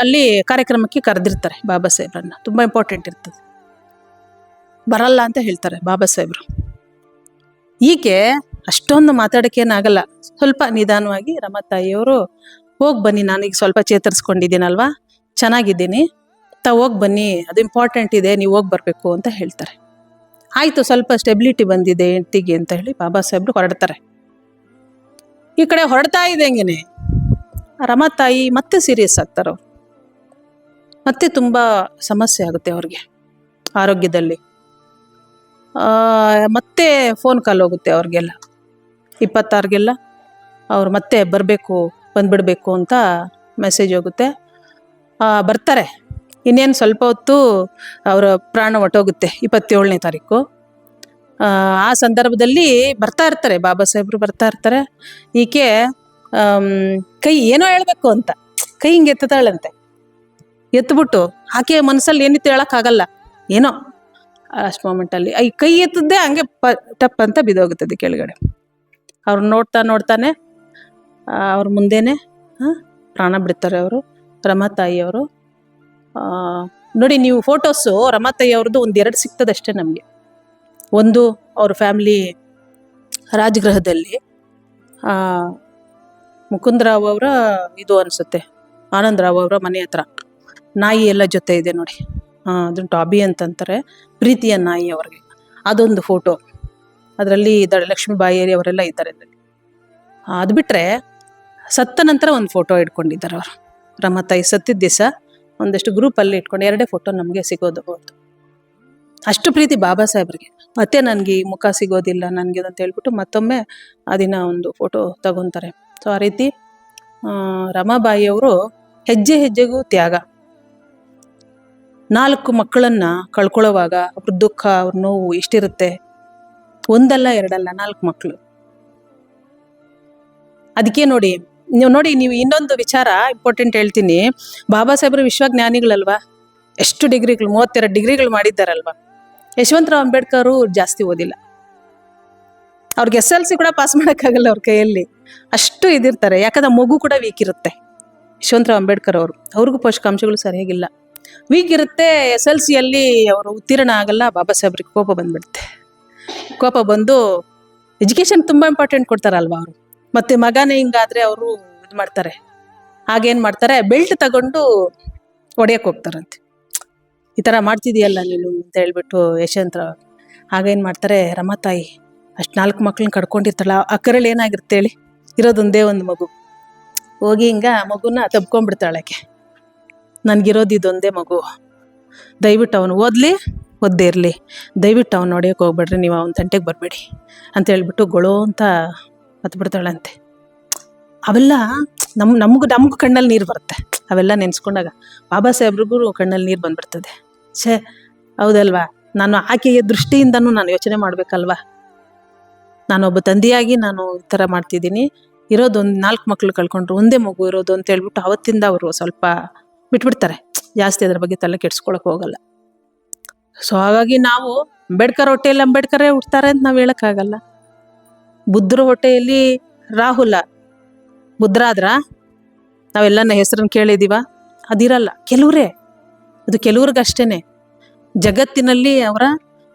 ಅಲ್ಲಿ ಕಾರ್ಯಕ್ರಮಕ್ಕೆ ಕರೆದಿರ್ತಾರೆ ಬಾಬಾ ಸಾಹೇಬ್ರನ್ನ. ತುಂಬ ಇಂಪಾರ್ಟೆಂಟ್ ಇರ್ತದೆ. ಬರಲ್ಲ ಅಂತ ಹೇಳ್ತಾರೆ ಬಾಬಾ ಸಾಹೇಬ್ರು. ಈಕೆ ಅಷ್ಟೊಂದು ಮಾತಾಡೋಕ್ಕೇನಾಗಲ್ಲ ಸ್ವಲ್ಪ ನಿಧಾನವಾಗಿ ರಮಾತಾಯಿಯವರು ಹೋಗಿ ಬನ್ನಿ ನಾನೀಗ ಸ್ವಲ್ಪ ಚೇತರಿಸ್ಕೊಂಡಿದ್ದೀನಲ್ವಾ? ಚೆನ್ನಾಗಿದ್ದೀನಿ. ತ ಹೋಗಿ ಬನ್ನಿ, ಅದು ಇಂಪಾರ್ಟೆಂಟ್ ಇದೆ, ನೀವು ಹೋಗಿ ಬರಬೇಕು ಅಂತ ಹೇಳ್ತಾರೆ. ಆಯಿತು, ಸ್ವಲ್ಪ ಸ್ಟೆಬಿಲಿಟಿ ಬಂದಿದೆ ಹೆಂಡ್ತಿಗೆ ಅಂತ ಹೇಳಿ ಬಾಬಾ ಸಾಹೇಬ್ರು ಹೊರಡ್ತಾರೆ. ಈ ಕಡೆ ಹೊರಡ್ತಾ ರಮ ತಾಯಿ ಮತ್ತೆ ಸೀರಿಯಸ್ ಆಗ್ತಾರೆ ಅವ್ರು. ಮತ್ತೆ ತುಂಬ ಸಮಸ್ಯೆ ಆಗುತ್ತೆ ಅವ್ರಿಗೆ, ಆರೋಗ್ಯದಲ್ಲಿ. ಮತ್ತೆ ಫೋನ್ ಕಾಲ್ ಹೋಗುತ್ತೆ ಅವ್ರಿಗೆಲ್ಲ. ಇಪ್ಪತ್ತಾರಿಗೆಲ್ಲ. ಅವ್ರು ಮತ್ತೆ ಬರಬೇಕು. ಬಂದ್ಬಿಡ್ಬೇಕು ಅಂತ ಮೆಸೇಜ್ ಹೋಗುತ್ತೆ. ಬರ್ತಾರೆ. ಇನ್ನೇನು ಸ್ವಲ್ಪ ಹೊತ್ತು ಅವರ ಪ್ರಾಣ ಹೊಟ್ಟೋಗುತ್ತೆ ಇಪ್ಪತ್ತೇಳನೇ ತಾರೀಕು. ಆ, ಸಂದರ್ಭದಲ್ಲಿ ಬರ್ತಾ ಇರ್ತಾರೆ ಬಾಬಾ ಸಾಹೇಬ್ರು ಬರ್ತಾ ಇರ್ತಾರೆ. ಈಕೆ ಕೈ ಏನೋ ಹೇಳ್ಬೇಕು ಅಂತ. ಕೈ ಹಿಂಗೆ ಎತ್ತತಾಳಂತೆ ಎತ್ಬಿಟ್ಟು ಆಕೆ ಮನಸ್ಸಲ್ಲಿ ಏನಿತ್ತು ಹೇಳೋಕ್ಕಾಗಲ್ಲ. ಏನೋ. ಅಷ್ಟು ಮೊಮೆಂಟಲ್ಲಿ ಈ ಕೈ ಎತ್ತದ್ದೇ ಹಂಗೆ ಪ ಟಪ್ ಅಂತ ಬಿದ್ದೋಗುತ್ತದೆ ಕೆಳಗಡೆ. ಅವ್ರು ನೋಡ್ತಾ ನೋಡ್ತಾನೆ ಅವ್ರ ಮುಂದೆನೆ ಪ್ರಾಣ ಬಿಡ್ತಾರೆ ಅವರು. ರಮಾತಾಯಿ ಅವರು. ನೋಡಿ ನೀವು ಫೋಟೋಸು ರಮಾತಾಯಿ ಅವ್ರದ್ದು ಒಂದು ಎರಡು ಸಿಗ್ತದಷ್ಟೇ ನಮಗೆ. ಒಂದು ಅವ್ರ ಫ್ಯಾಮಿಲಿ ರಾಜಗೃಹದಲ್ಲಿ ಮುಕುಂದರಾವ್ ಅವರ ಇದು ಅನಿಸುತ್ತೆ. ಆನಂದರಾವ್ ಅವರ ಮನೆ ಹತ್ರ. ನಾಯಿ ಎಲ್ಲ ಜೊತೆ ಇದೆ ನೋಡಿ. ಅದನ್ನು ಟಾಬಿ ಅಂತಂತಾರೆ. ಪ್ರೀತಿಯ ನಾಯಿ ಅವ್ರಿಗೆ. ಅದೊಂದು ಫೋಟೋ ಅದರಲ್ಲಿ ಇದ್ದಾಳೆ ಲಕ್ಷ್ಮೀಬಾಯಿ ಅವರೆಲ್ಲ ಇದ್ದಾರೆ ಅದರಲ್ಲಿ ಅದು ಬಿಟ್ಟರೆ ಸತ್ತ ನಂತರ ಒಂದು ಫೋಟೋ ಇಟ್ಕೊಂಡಿದ್ದಾರೆ ಅವರು. ರಮತಾಯಿ ಸತ್ತಿದ್ದ ದಿವಸ ಒಂದಷ್ಟು ಗ್ರೂಪಲ್ಲಿ ಇಟ್ಕೊಂಡು ಎರಡೇ ಫೋಟೋ ನಮಗೆ ಸಿಗೋದು ಹೌದು ಅಷ್ಟು ಪ್ರೀತಿ ಬಾಬಾ ಸಾಹೇಬ್ರಿಗೆ. ಮತ್ತೆ ನನಗೆ ಈ ಮುಖ ಸಿಗೋದಿಲ್ಲ, ನನಗೆ ಅಂತ ಹೇಳ್ಬಿಟ್ಟು ಮತ್ತೊಮ್ಮೆ ಆ ದಿನ ಒಂದು ಫೋಟೋ ತಗೊತಾರೆ. ಸೊ ಆ ರೀತಿ ರಮಾಬಾಯಿ ಅವರು ಹೆಜ್ಜೆ ಹೆಜ್ಜೆಗೂ ತ್ಯಾಗ. ನಾಲ್ಕು ಮಕ್ಕಳನ್ನ ಕಳ್ಕೊಳ್ಳೋವಾಗ ಅವ್ರ ದುಃಖ, ಅವ್ರ ನೋವು ಎಷ್ಟಿರುತ್ತೆ? ಒಂದಲ್ಲ ಎರಡಲ್ಲ, ನಾಲ್ಕು ಮಕ್ಕಳು ಅದಕ್ಕೆ ನೋಡಿ ನೀವು ನೋಡಿ, ನೀವು ಇನ್ನೊಂದು ವಿಚಾರ ಇಂಪಾರ್ಟೆಂಟ್ ಹೇಳ್ತೀನಿ. ಬಾಬಾ ಸಾಹೇಬ್ರು ವಿಶ್ವಜ್ಞಾನಿಗಳಲ್ವಾ? ಎಷ್ಟು ಡಿಗ್ರಿಗಳು, ಮೂವತ್ತೆರಡು ಡಿಗ್ರಿಗಳು ಮಾಡಿದ್ದಾರಲ್ವಾ? ಯಶವಂತರಾವ್ ಅಂಬೇಡ್ಕರ್ ಜಾಸ್ತಿ ಓದಿಲ್ಲ. ಅವ್ರಿಗೆ ಎಸ್ ಎಲ್ ಸಿ ಕೂಡ ಪಾಸ್ ಮಾಡೋಕ್ಕಾಗಲ್ಲ ಅವ್ರ ಕೈಯಲ್ಲಿ. ಅಷ್ಟು ಇದಿರ್ತಾರೆ. ಯಾಕಂದ್ರೆ ಮಗು ಕೂಡ ವೀಕ್ ಇರುತ್ತೆ. ಯಶವಂತರಾವ್ ಅಂಬೇಡ್ಕರ್ ಅವರು. ಅವ್ರಿಗೂ ಪೋಷಕಾಂಶಗಳು ಸರಿಯಾಗಿಲ್ಲ. ವೀಕ್ ಇರುತ್ತೆ ಎಸ್ ಎಲ್ ಸಿಯಲ್ಲಿ ಅವರು ಉತ್ತೀರ್ಣ ಆಗಲ್ಲ, ಬಾಬಾ ಸಾಹೇಬ್ರಿಗೆ ಕೋಪ ಬಂದ್ಬಿಡುತ್ತೆ. ಕೋಪ ಬಂದು ಎಜುಕೇಶನ್ ತುಂಬ ಇಂಪಾರ್ಟೆಂಟ್ ಕೊಡ್ತಾರಲ್ವಾ ಅವರು. ಮತ್ತೆ ಮಗನೇ ಹಿಂಗಾದ್ರೆ ಅವರು ಇದು ಮಾಡ್ತಾರೆ. ಹಾಗೇನ್ ಮಾಡ್ತಾರೆ? ಬೆಲ್ಟ್ ತಗೊಂಡು ಹೊಡೆಯಕ್ಕೆ ಹೋಗ್ತಾರಂತೆ. ಈ ಥರ ಮಾಡ್ತಿದೀಯಲ್ಲ ನೀನು ಅಂತ ಹೇಳ್ಬಿಟ್ಟು ಯಶವಂತರಾವ್ ಆಗೇನು ಮಾಡ್ತಾರೆ? ರಮಾತಾಯಿ ಅಷ್ಟು ನಾಲ್ಕು ಮಕ್ಳನ್ನ ಕಡ್ಕೊಂಡಿರ್ತಾಳ ಅಕ್ಕರಲ್ಲಿ ಏನಾಗಿರುತ್ತೆ ಹೇಳಿ? ಇರೋದೊಂದೇ ಒಂದು ಮಗು. ಹೋಗಿ ಹಿಂಗ ಮಗುನ ತಬ್ಕೊಂಡ್ಬಿಡ್ತಾಳಕ್ಕೆ ನನಗಿರೋದು ಇದೊಂದೇ ಮಗು. ದಯವಿಟ್ಟು ಅವನು ಓದಲಿ, ಓದ್ದೇ ಇರಲಿ. ದಯವಿಟ್ಟು ಅವ್ನು ನೋಡೋಕೆ ಹೋಗ್ಬೇಡ್ರಿ, ನೀವು ಅವನ ತಂಟೆಗೆ ಬರಬೇಡಿ. ಅಂತ ಹೇಳ್ಬಿಟ್ಟು ಗೊಳೋ ಅಂತ ಹತ್ಬಿಡ್ತಾಳಂತೆ ಅವೆಲ್ಲ ನಮ್ಮ ನಮಗೂ ನಮಗೂ ಕಣ್ಣಲ್ಲಿ ನೀರು ಬರುತ್ತೆ. ಅವೆಲ್ಲ ನೆನೆಸ್ಕೊಂಡಾಗ ಬಾಬಾ ಸಾಹೇಬ್ರಿಗೂ ಕಣ್ಣಲ್ಲಿ ನೀರು ಬಂದ್ಬಿಡ್ತದೆ. ಛೇ, ಹೌದಲ್ವಾ? ನಾನು ಆಕೆಯ ದೃಷ್ಟಿಯಿಂದನೂ ನಾನು ಯೋಚನೆ ಮಾಡಬೇಕಲ್ವಾ? ನಾನೊಬ್ಬ ತಂದೆಯಾಗಿ ನಾನು ಈ ಥರ ಮಾಡ್ತಿದ್ದೀನಿ. ಇರೋದೊಂದು ನಾಲ್ಕು ಮಕ್ಳು ಕಳ್ಕೊಂಡ್ರು, ಒಂದೇ ಮಗು ಇರೋದು ಅಂತ ಹೇಳ್ಬಿಟ್ಟು ಅವತ್ತಿಂದ ಅವರು ಸ್ವಲ್ಪ ಬಿಟ್ಬಿಡ್ತಾರೆ. ಜಾಸ್ತಿ ಅದ್ರ ಬಗ್ಗೆ ತಲೆ ಕೆಡ್ಸ್ಕೊಳಕ್ ಹೋಗಲ್ಲ. ಸೊ ಹಾಗಾಗಿ ನಾವು ಅಂಬೇಡ್ಕರ್ ಹೊಟ್ಟೆಯಲ್ಲಿ ಅಂಬೇಡ್ಕರೇ ಹುಡ್ತಾರೆ ಅಂತ ನಾವು ಹೇಳಕ್ಕಾಗಲ್ಲ. ಬುದ್ಧರ ಹೊಟ್ಟೆಯಲ್ಲಿ ರಾಹುಲ. ಬುದ್ಧರಾದ್ರ ನಾವೆಲ್ಲನ ಹೆಸರನ್ನು ಕೇಳಿದೀವ? ಅದಿರಲ್ಲ, ಕೆಲವರೇ. ಅದು ಕೆಲವ್ರಿಗಷ್ಟೇನೆ. ಜಗತ್ತಿನಲ್ಲಿ ಅವರ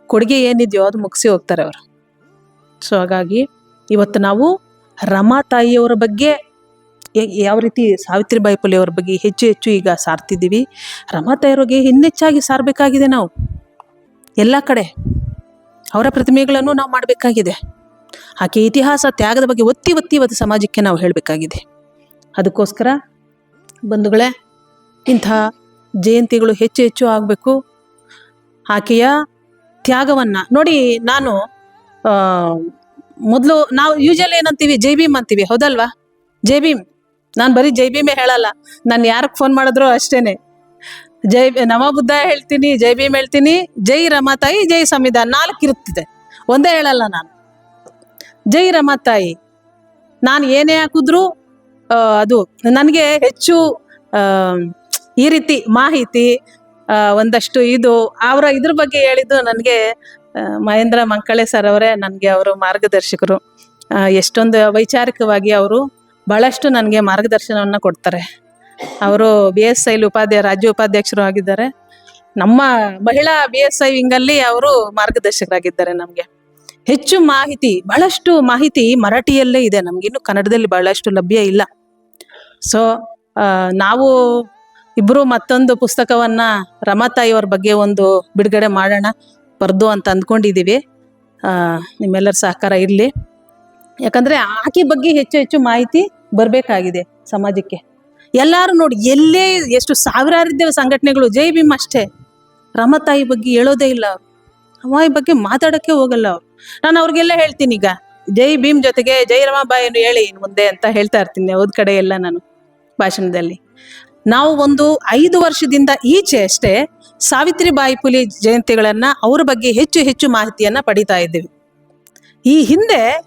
ಕೊಡುಗೆ ಏನಿದೆಯೋ ಅದು ಮುಗಿಸಿ ಹೋಗ್ತಾರೆ ಅವರು. ಸೊ ಹಾಗಾಗಿ ಇವತ್ತು ನಾವು ರಮಾ ತಾಯಿಯವರ ಬಗ್ಗೆ ಯಾವ ರೀತಿ ಸಾವಿತ್ರಿಬಾಯಿ ಫುಲೆ ಅವ್ರ ಬಗ್ಗೆ ಹೆಚ್ಚು ಹೆಚ್ಚು ಈಗ ಸಾರ್ತಿದ್ದೀವಿ. ರಮಾ ತಾಯಿಯವ್ರಿಗೆ ಇನ್ನೆಚ್ಚಾಗಿ ಸಾರಬೇಕಾಗಿದೆ ನಾವು. ಎಲ್ಲ ಕಡೆ ಅವರ ಪ್ರತಿಮೆಗಳನ್ನು ನಾವು ಮಾಡಬೇಕಾಗಿದೆ. ಆಕೆ ಇತಿಹಾಸ ತ್ಯಾಗದ ಬಗ್ಗೆ ಒತ್ತಿ ಒತ್ತಿ ಇವತ್ತು ಸಮಾಜಕ್ಕೆ ನಾವು ಹೇಳಬೇಕಾಗಿದೆ. ಅದಕ್ಕೋಸ್ಕರ ಬಂಧುಗಳೇ, ಇಂಥ ಜಯಂತಿಗಳು ಹೆಚ್ಚು ಹೆಚ್ಚು ಆಗಬೇಕು. ಆಕೆಯ ತ್ಯಾಗವನ್ನು ನೋಡಿ ನಾನು ಮೊದಲು ನಾವು ಯೂಶಲಿ ಏನಂತೀವಿ, ಜೈ ಭೀಮ್ ಅಂತೀವಿ, ಹೌದಲ್ವಾ? ಜೈ ಭೀಮ್. ನಾನು ಬರೀ ಜೈ ಭೀಮೇ ಹೇಳಲ್ಲ, ನಾನು ಯಾರಿಗೆ ಫೋನ್ ಮಾಡಿದ್ರು ಅಷ್ಟೇನೆ. ಜೈ ನವ ಬುದ್ಧ ಹೇಳ್ತೀನಿ, ಜೈ ಭೀಮ್ ಹೇಳ್ತೀನಿ, ಜೈ ರಮಾತಾಯಿ, ಜೈ ಸಂವಿಧಾನ ನಾಲ್ಕು ಇರುತ್ತಿದೆ. ಒಂದೇ ಹೇಳಲ್ಲ ನಾನು. ಜೈ ರಮಾತಾಯಿ. ನಾನು ಏನೇ ಹಾಕಿದ್ರು ಅದು ನನಗೆ ಹೆಚ್ಚು ಈ ರೀತಿ ಮಾಹಿತಿ ಒಂದಷ್ಟು ಇದು, ಅವರ ಇದ್ರ ಬಗ್ಗೆ ಹೇಳಿದ್ದು ನನಗೆ ಮಹೇಂದ್ರ ಮಂಕಳೆ ಸರ್ ಅವರೇ, ನನಗೆ ಅವರು ಮಾರ್ಗದರ್ಶಕರು. ಎಷ್ಟೊಂದು ವೈಚಾರಿಕವಾಗಿ ಅವರು ಬಹಳಷ್ಟು ನನಗೆ ಮಾರ್ಗದರ್ಶನವನ್ನು ಕೊಡ್ತಾರೆ. ಅವರು ಬಿ ಎಸ್ ಐಲಿ ಉಪಾಧ್ಯಾಯ ರಾಜ್ಯ ಉಪಾಧ್ಯಕ್ಷರು ಆಗಿದ್ದಾರೆ. ನಮ್ಮ ಮಹಿಳಾ ಬಿ ಎಸ್ ಐ ವಿಂಗಲ್ಲಿ ಅವರು ಮಾರ್ಗದರ್ಶಕರಾಗಿದ್ದಾರೆ ನಮಗೆ. ಹೆಚ್ಚು ಮಾಹಿತಿ, ಬಹಳಷ್ಟು ಮಾಹಿತಿ ಮರಾಠಿಯಲ್ಲೇ ಇದೆ. ನಮಗಿನ್ನು ಕನ್ನಡದಲ್ಲಿ ಬಹಳಷ್ಟು ಲಭ್ಯ ಇಲ್ಲ. ಸೊ ನಾವು ಇಬ್ಬರು ಮತ್ತೊಂದು ಪುಸ್ತಕವನ್ನ ರಮಾತಾಯಿಯವ್ರ ಬಗ್ಗೆ ಒಂದು ಬಿಡುಗಡೆ ಮಾಡೋಣ, ಬರ್ದು ಅಂತ ಅಂದ್ಕೊಂಡಿದ್ದೀವಿ ನಿಮ್ಮೆಲ್ಲರ ಸಹಕಾರ ಇರಲಿ. ಯಾಕಂದ್ರೆ ಆಕೆ ಬಗ್ಗೆ ಹೆಚ್ಚು ಹೆಚ್ಚು ಮಾಹಿತಿ ಬರಬೇಕಾಗಿದೆ ಸಮಾಜಕ್ಕೆ. ಎಲ್ಲರೂ ನೋಡಿ, ಎಲ್ಲೇ ಎಷ್ಟು ಸಾವಿರಾರಿದ್ದೇವೆ ಸಂಘಟನೆಗಳು, ಜೈ ಭೀಮ್ ಅಷ್ಟೇ. ರಮತಾಯಿ ಬಗ್ಗೆ ಹೇಳೋದೇ ಇಲ್ಲ ಅವ್ರು. ಅಮ್ಮಾಯಿ ಬಗ್ಗೆ ಮಾತಾಡಕ್ಕೆ ಹೋಗಲ್ಲ ಅವ್ರು. ನಾನು ಅವ್ರಿಗೆಲ್ಲ ಹೇಳ್ತೀನಿ ಈಗ. ಜೈ ಭೀಮ್ ಜೊತೆಗೆ ಜೈ ರಮಾಬಾಯಿಯನ್ನು ಹೇಳಿ ಮುಂದೆ ಅಂತ ಹೇಳ್ತಾ ಇರ್ತೀನಿ ಹೋದ ಕಡೆ ಎಲ್ಲ ನಾನು ಭಾಷಣದಲ್ಲಿ. ನಾವು ಒಂದು ಐದು ವರ್ಷದಿಂದ ಈಚೆ ಅಷ್ಟೇ ಸಾವಿತ್ರಿಬಾಯಿ ಪುಲಿ ಜಯಂತಿಗಳನ್ನ ಅವ್ರ ಬಗ್ಗೆ ಹೆಚ್ಚು ಹೆಚ್ಚು ಮಾಹಿತಿಯನ್ನ ಪಡಿತಾ ಇದ್ದೀವಿ. ಈ ಹಿಂದೆ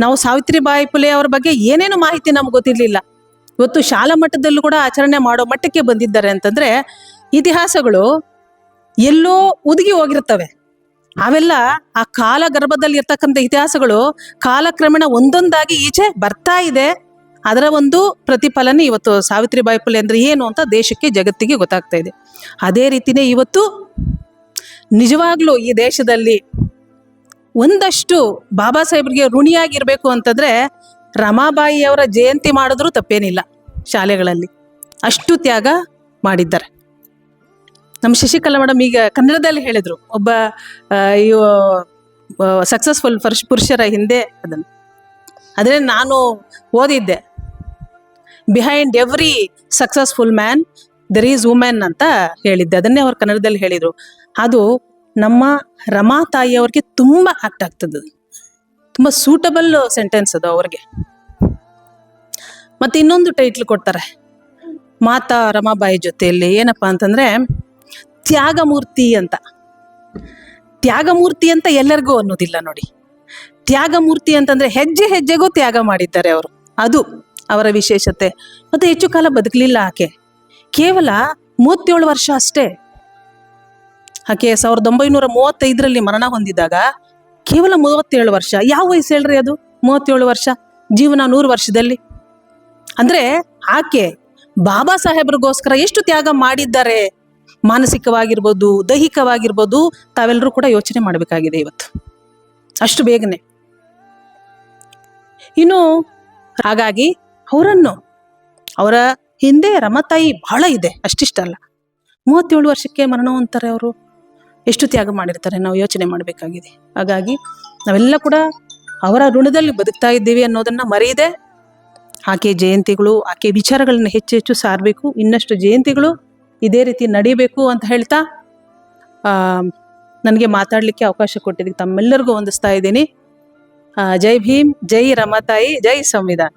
ನಾವು ಸಾವಿತ್ರಿಬಾಯಿ ಪುಲೆ ಅವ್ರ ಬಗ್ಗೆ ಏನೇನು ಮಾಹಿತಿ ನಮ್ಗೆ ಗೊತ್ತಿರಲಿಲ್ಲ. ಇವತ್ತು ಶಾಲಾ ಮಟ್ಟದಲ್ಲೂ ಕೂಡ ಆಚರಣೆ ಮಾಡೋ ಮಟ್ಟಕ್ಕೆ ಬಂದಿದ್ದಾರೆ ಅಂತಂದ್ರೆ ಇತಿಹಾಸಗಳು ಎಲ್ಲೋ ಉದುಗಿ ಹೋಗಿರ್ತವೆ. ಅವೆಲ್ಲ ಆ ಕಾಲ ಗರ್ಭದಲ್ಲಿ ಇರ್ತಕ್ಕಂಥ ಇತಿಹಾಸಗಳು ಕಾಲಕ್ರಮೇಣ ಒಂದೊಂದಾಗಿ ಈಚೆ ಬರ್ತಾ ಇದೆ. ಅದರ ಒಂದು ಪ್ರತಿಫಲನೆ ಇವತ್ತು ಸಾವಿತ್ರಿ ಬಾಯಿ ಪುಲೆ ಅಂದ್ರೆ ಏನು ಅಂತ ದೇಶಕ್ಕೆ, ಜಗತ್ತಿಗೆ ಗೊತ್ತಾಗ್ತಾ ಇದೆ. ಅದೇ ರೀತಿನೇ ಇವತ್ತು ನಿಜವಾಗ್ಲೂ ಈ ದೇಶದಲ್ಲಿ ಒಂದಷ್ಟು ಬಾಬಾ ಸಾಹೇಬ್ರಿಗೆ ಋಣಿಯಾಗಿರಬೇಕು ಅಂತಂದ್ರೆ ರಮಾಬಾಯಿ ಅವರ ಜಯಂತಿ ಮಾಡಿದ್ರು ತಪ್ಪೇನಿಲ್ಲ ಶಾಲೆಗಳಲ್ಲಿ. ಅಷ್ಟು ತ್ಯಾಗ ಮಾಡಿದ್ದಾರೆ. ನಮ್ಮ ಶಶಿಕಲಾ ಮೇಡಮ್ ಈಗ ಕನ್ನಡದಲ್ಲಿ ಹೇಳಿದ್ರು. ಒಬ್ಬ ಸಕ್ಸಸ್ಫುಲ್ ಫರ್ಶ್ ಪುರುಷರ ಹಿಂದೆ ಅದನ್ನು. ಆದರೆ ನಾನು ಓದಿದ್ದೆ. Behind every successful man there is woman ಅಂತ ಹೇಳಿದ್ದೆ. ಅದನ್ನೇ ಅವ್ರು ಕನ್ನಡದಲ್ಲಿ ಹೇಳಿದರು. ಅದು ನಮ್ಮ ರಮಾ ತಾಯಿಯವ್ರಿಗೆ ತುಂಬ ಆಕ್ಟ್ ಆಗ್ತದೆ. ತುಂಬ ಸೂಟಬಲ್ ಸೆಂಟೆನ್ಸ್ ಅದು ಅವ್ರಿಗೆ. ಮತ್ತೆ ಇನ್ನೊಂದು ಟೈಟ್ಲ್ ಕೊಡ್ತಾರೆ. ಮಾತಾ ರಮಾಬಾಯಿ ಜೊತೆಯಲ್ಲಿ ಏನಪ್ಪಾ ಅಂತಂದ್ರೆ ತ್ಯಾಗಮೂರ್ತಿ ಅಂತ. ತ್ಯಾಗಮೂರ್ತಿ ಅಂತ ಎಲ್ಲರಿಗೂ ಅನ್ನೋದಿಲ್ಲ ನೋಡಿ. ತ್ಯಾಗಮೂರ್ತಿ ಅಂತಂದ್ರೆ ಹೆಜ್ಜೆ ಹೆಜ್ಜೆಗೂ ತ್ಯಾಗ ಮಾಡಿದ್ದಾರೆ ಅವರು. ಅದು ಅವರ ವಿಶೇಷತೆ. ಮತ್ತೆ ಹೆಚ್ಚು ಕಾಲ ಬದುಕಲಿಲ್ಲ ಆಕೆ. ಕೇವಲ ಮೂವತ್ತೇಳು ವರ್ಷ ಅಷ್ಟೇ. ಆಕೆ ಸಾವಿರದ ಒಂಬೈನೂರ ಮೂವತ್ತೈದರಲ್ಲಿ ಮರಣ ಹೊಂದಿದಾಗ ಕೇವಲ ಮೂವತ್ತೇಳು ವರ್ಷ. ಯಾವ ವಯಸ್ಸು ಹೇಳ್ರಿ ಅದು? ಮೂವತ್ತೇಳು ವರ್ಷ? ಜೀವನ ನೂರು ವರ್ಷದಲ್ಲಿ. ಅಂದ್ರೆ ಆಕೆ ಬಾಬಾ ಸಾಹೇಬ್ರಿಗೋಸ್ಕರ ಎಷ್ಟು ತ್ಯಾಗ ಮಾಡಿದ್ದಾರೆ? ಮಾನಸಿಕವಾಗಿರ್ಬೋದು, ದೈಹಿಕವಾಗಿರ್ಬೋದು, ತಾವೆಲ್ಲರೂ ಕೂಡ ಯೋಚನೆ ಮಾಡಬೇಕಾಗಿದೆ ಇವತ್ತು. ಅಷ್ಟು ಬೇಗನೆ. ಇನ್ನು ಹಾಗಾಗಿ ಅವರನ್ನು, ಅವರ ಹಿಂದೆ ರಮತಾಯಿ ಬಹಳ ಇದೆ ಅಷ್ಟಿಷ್ಟಲ್ಲ ಮೂವತ್ತೇಳು ವರ್ಷಕ್ಕೆ ಮರಣ ಹೊಂತಾರೆ ಅವರು. ಎಷ್ಟು ತ್ಯಾಗ ಮಾಡಿರ್ತಾರೆ ನಾವು ಯೋಚನೆ ಮಾಡಬೇಕಾಗಿದೆ. ಹಾಗಾಗಿ ನಾವೆಲ್ಲ ಕೂಡ ಅವರ ಋಣದಲ್ಲಿ ಬದುಕ್ತಾ ಇದ್ದೀವಿ ಅನ್ನೋದನ್ನ ಮರೆಯದೆ, ಆಕೆ ಜಯಂತಿಗಳು, ಆಕೆ ವಿಚಾರಗಳನ್ನ ಹೆಚ್ಚು ಹೆಚ್ಚು ಸಾರಬೇಕು. ಇನ್ನಷ್ಟು ಜಯಂತಿಗಳು ಇದೇ ರೀತಿ ನಡಿಬೇಕು ಅಂತ ಹೇಳ್ತಾ ನನಗೆ ಮಾತಾಡಲಿಕ್ಕೆ ಅವಕಾಶ ಕೊಟ್ಟಿದ್ದಕ್ಕೆ ತಮ್ಮೆಲ್ಲರಿಗೂ ಹೊಂದಿಸ್ತಾ ಇದ್ದೀನಿ. ಜೈ ಭೀಮ್, ಜೈ ರಮತಾಯಿ, ಜೈ ಸಂವಿಧಾನ.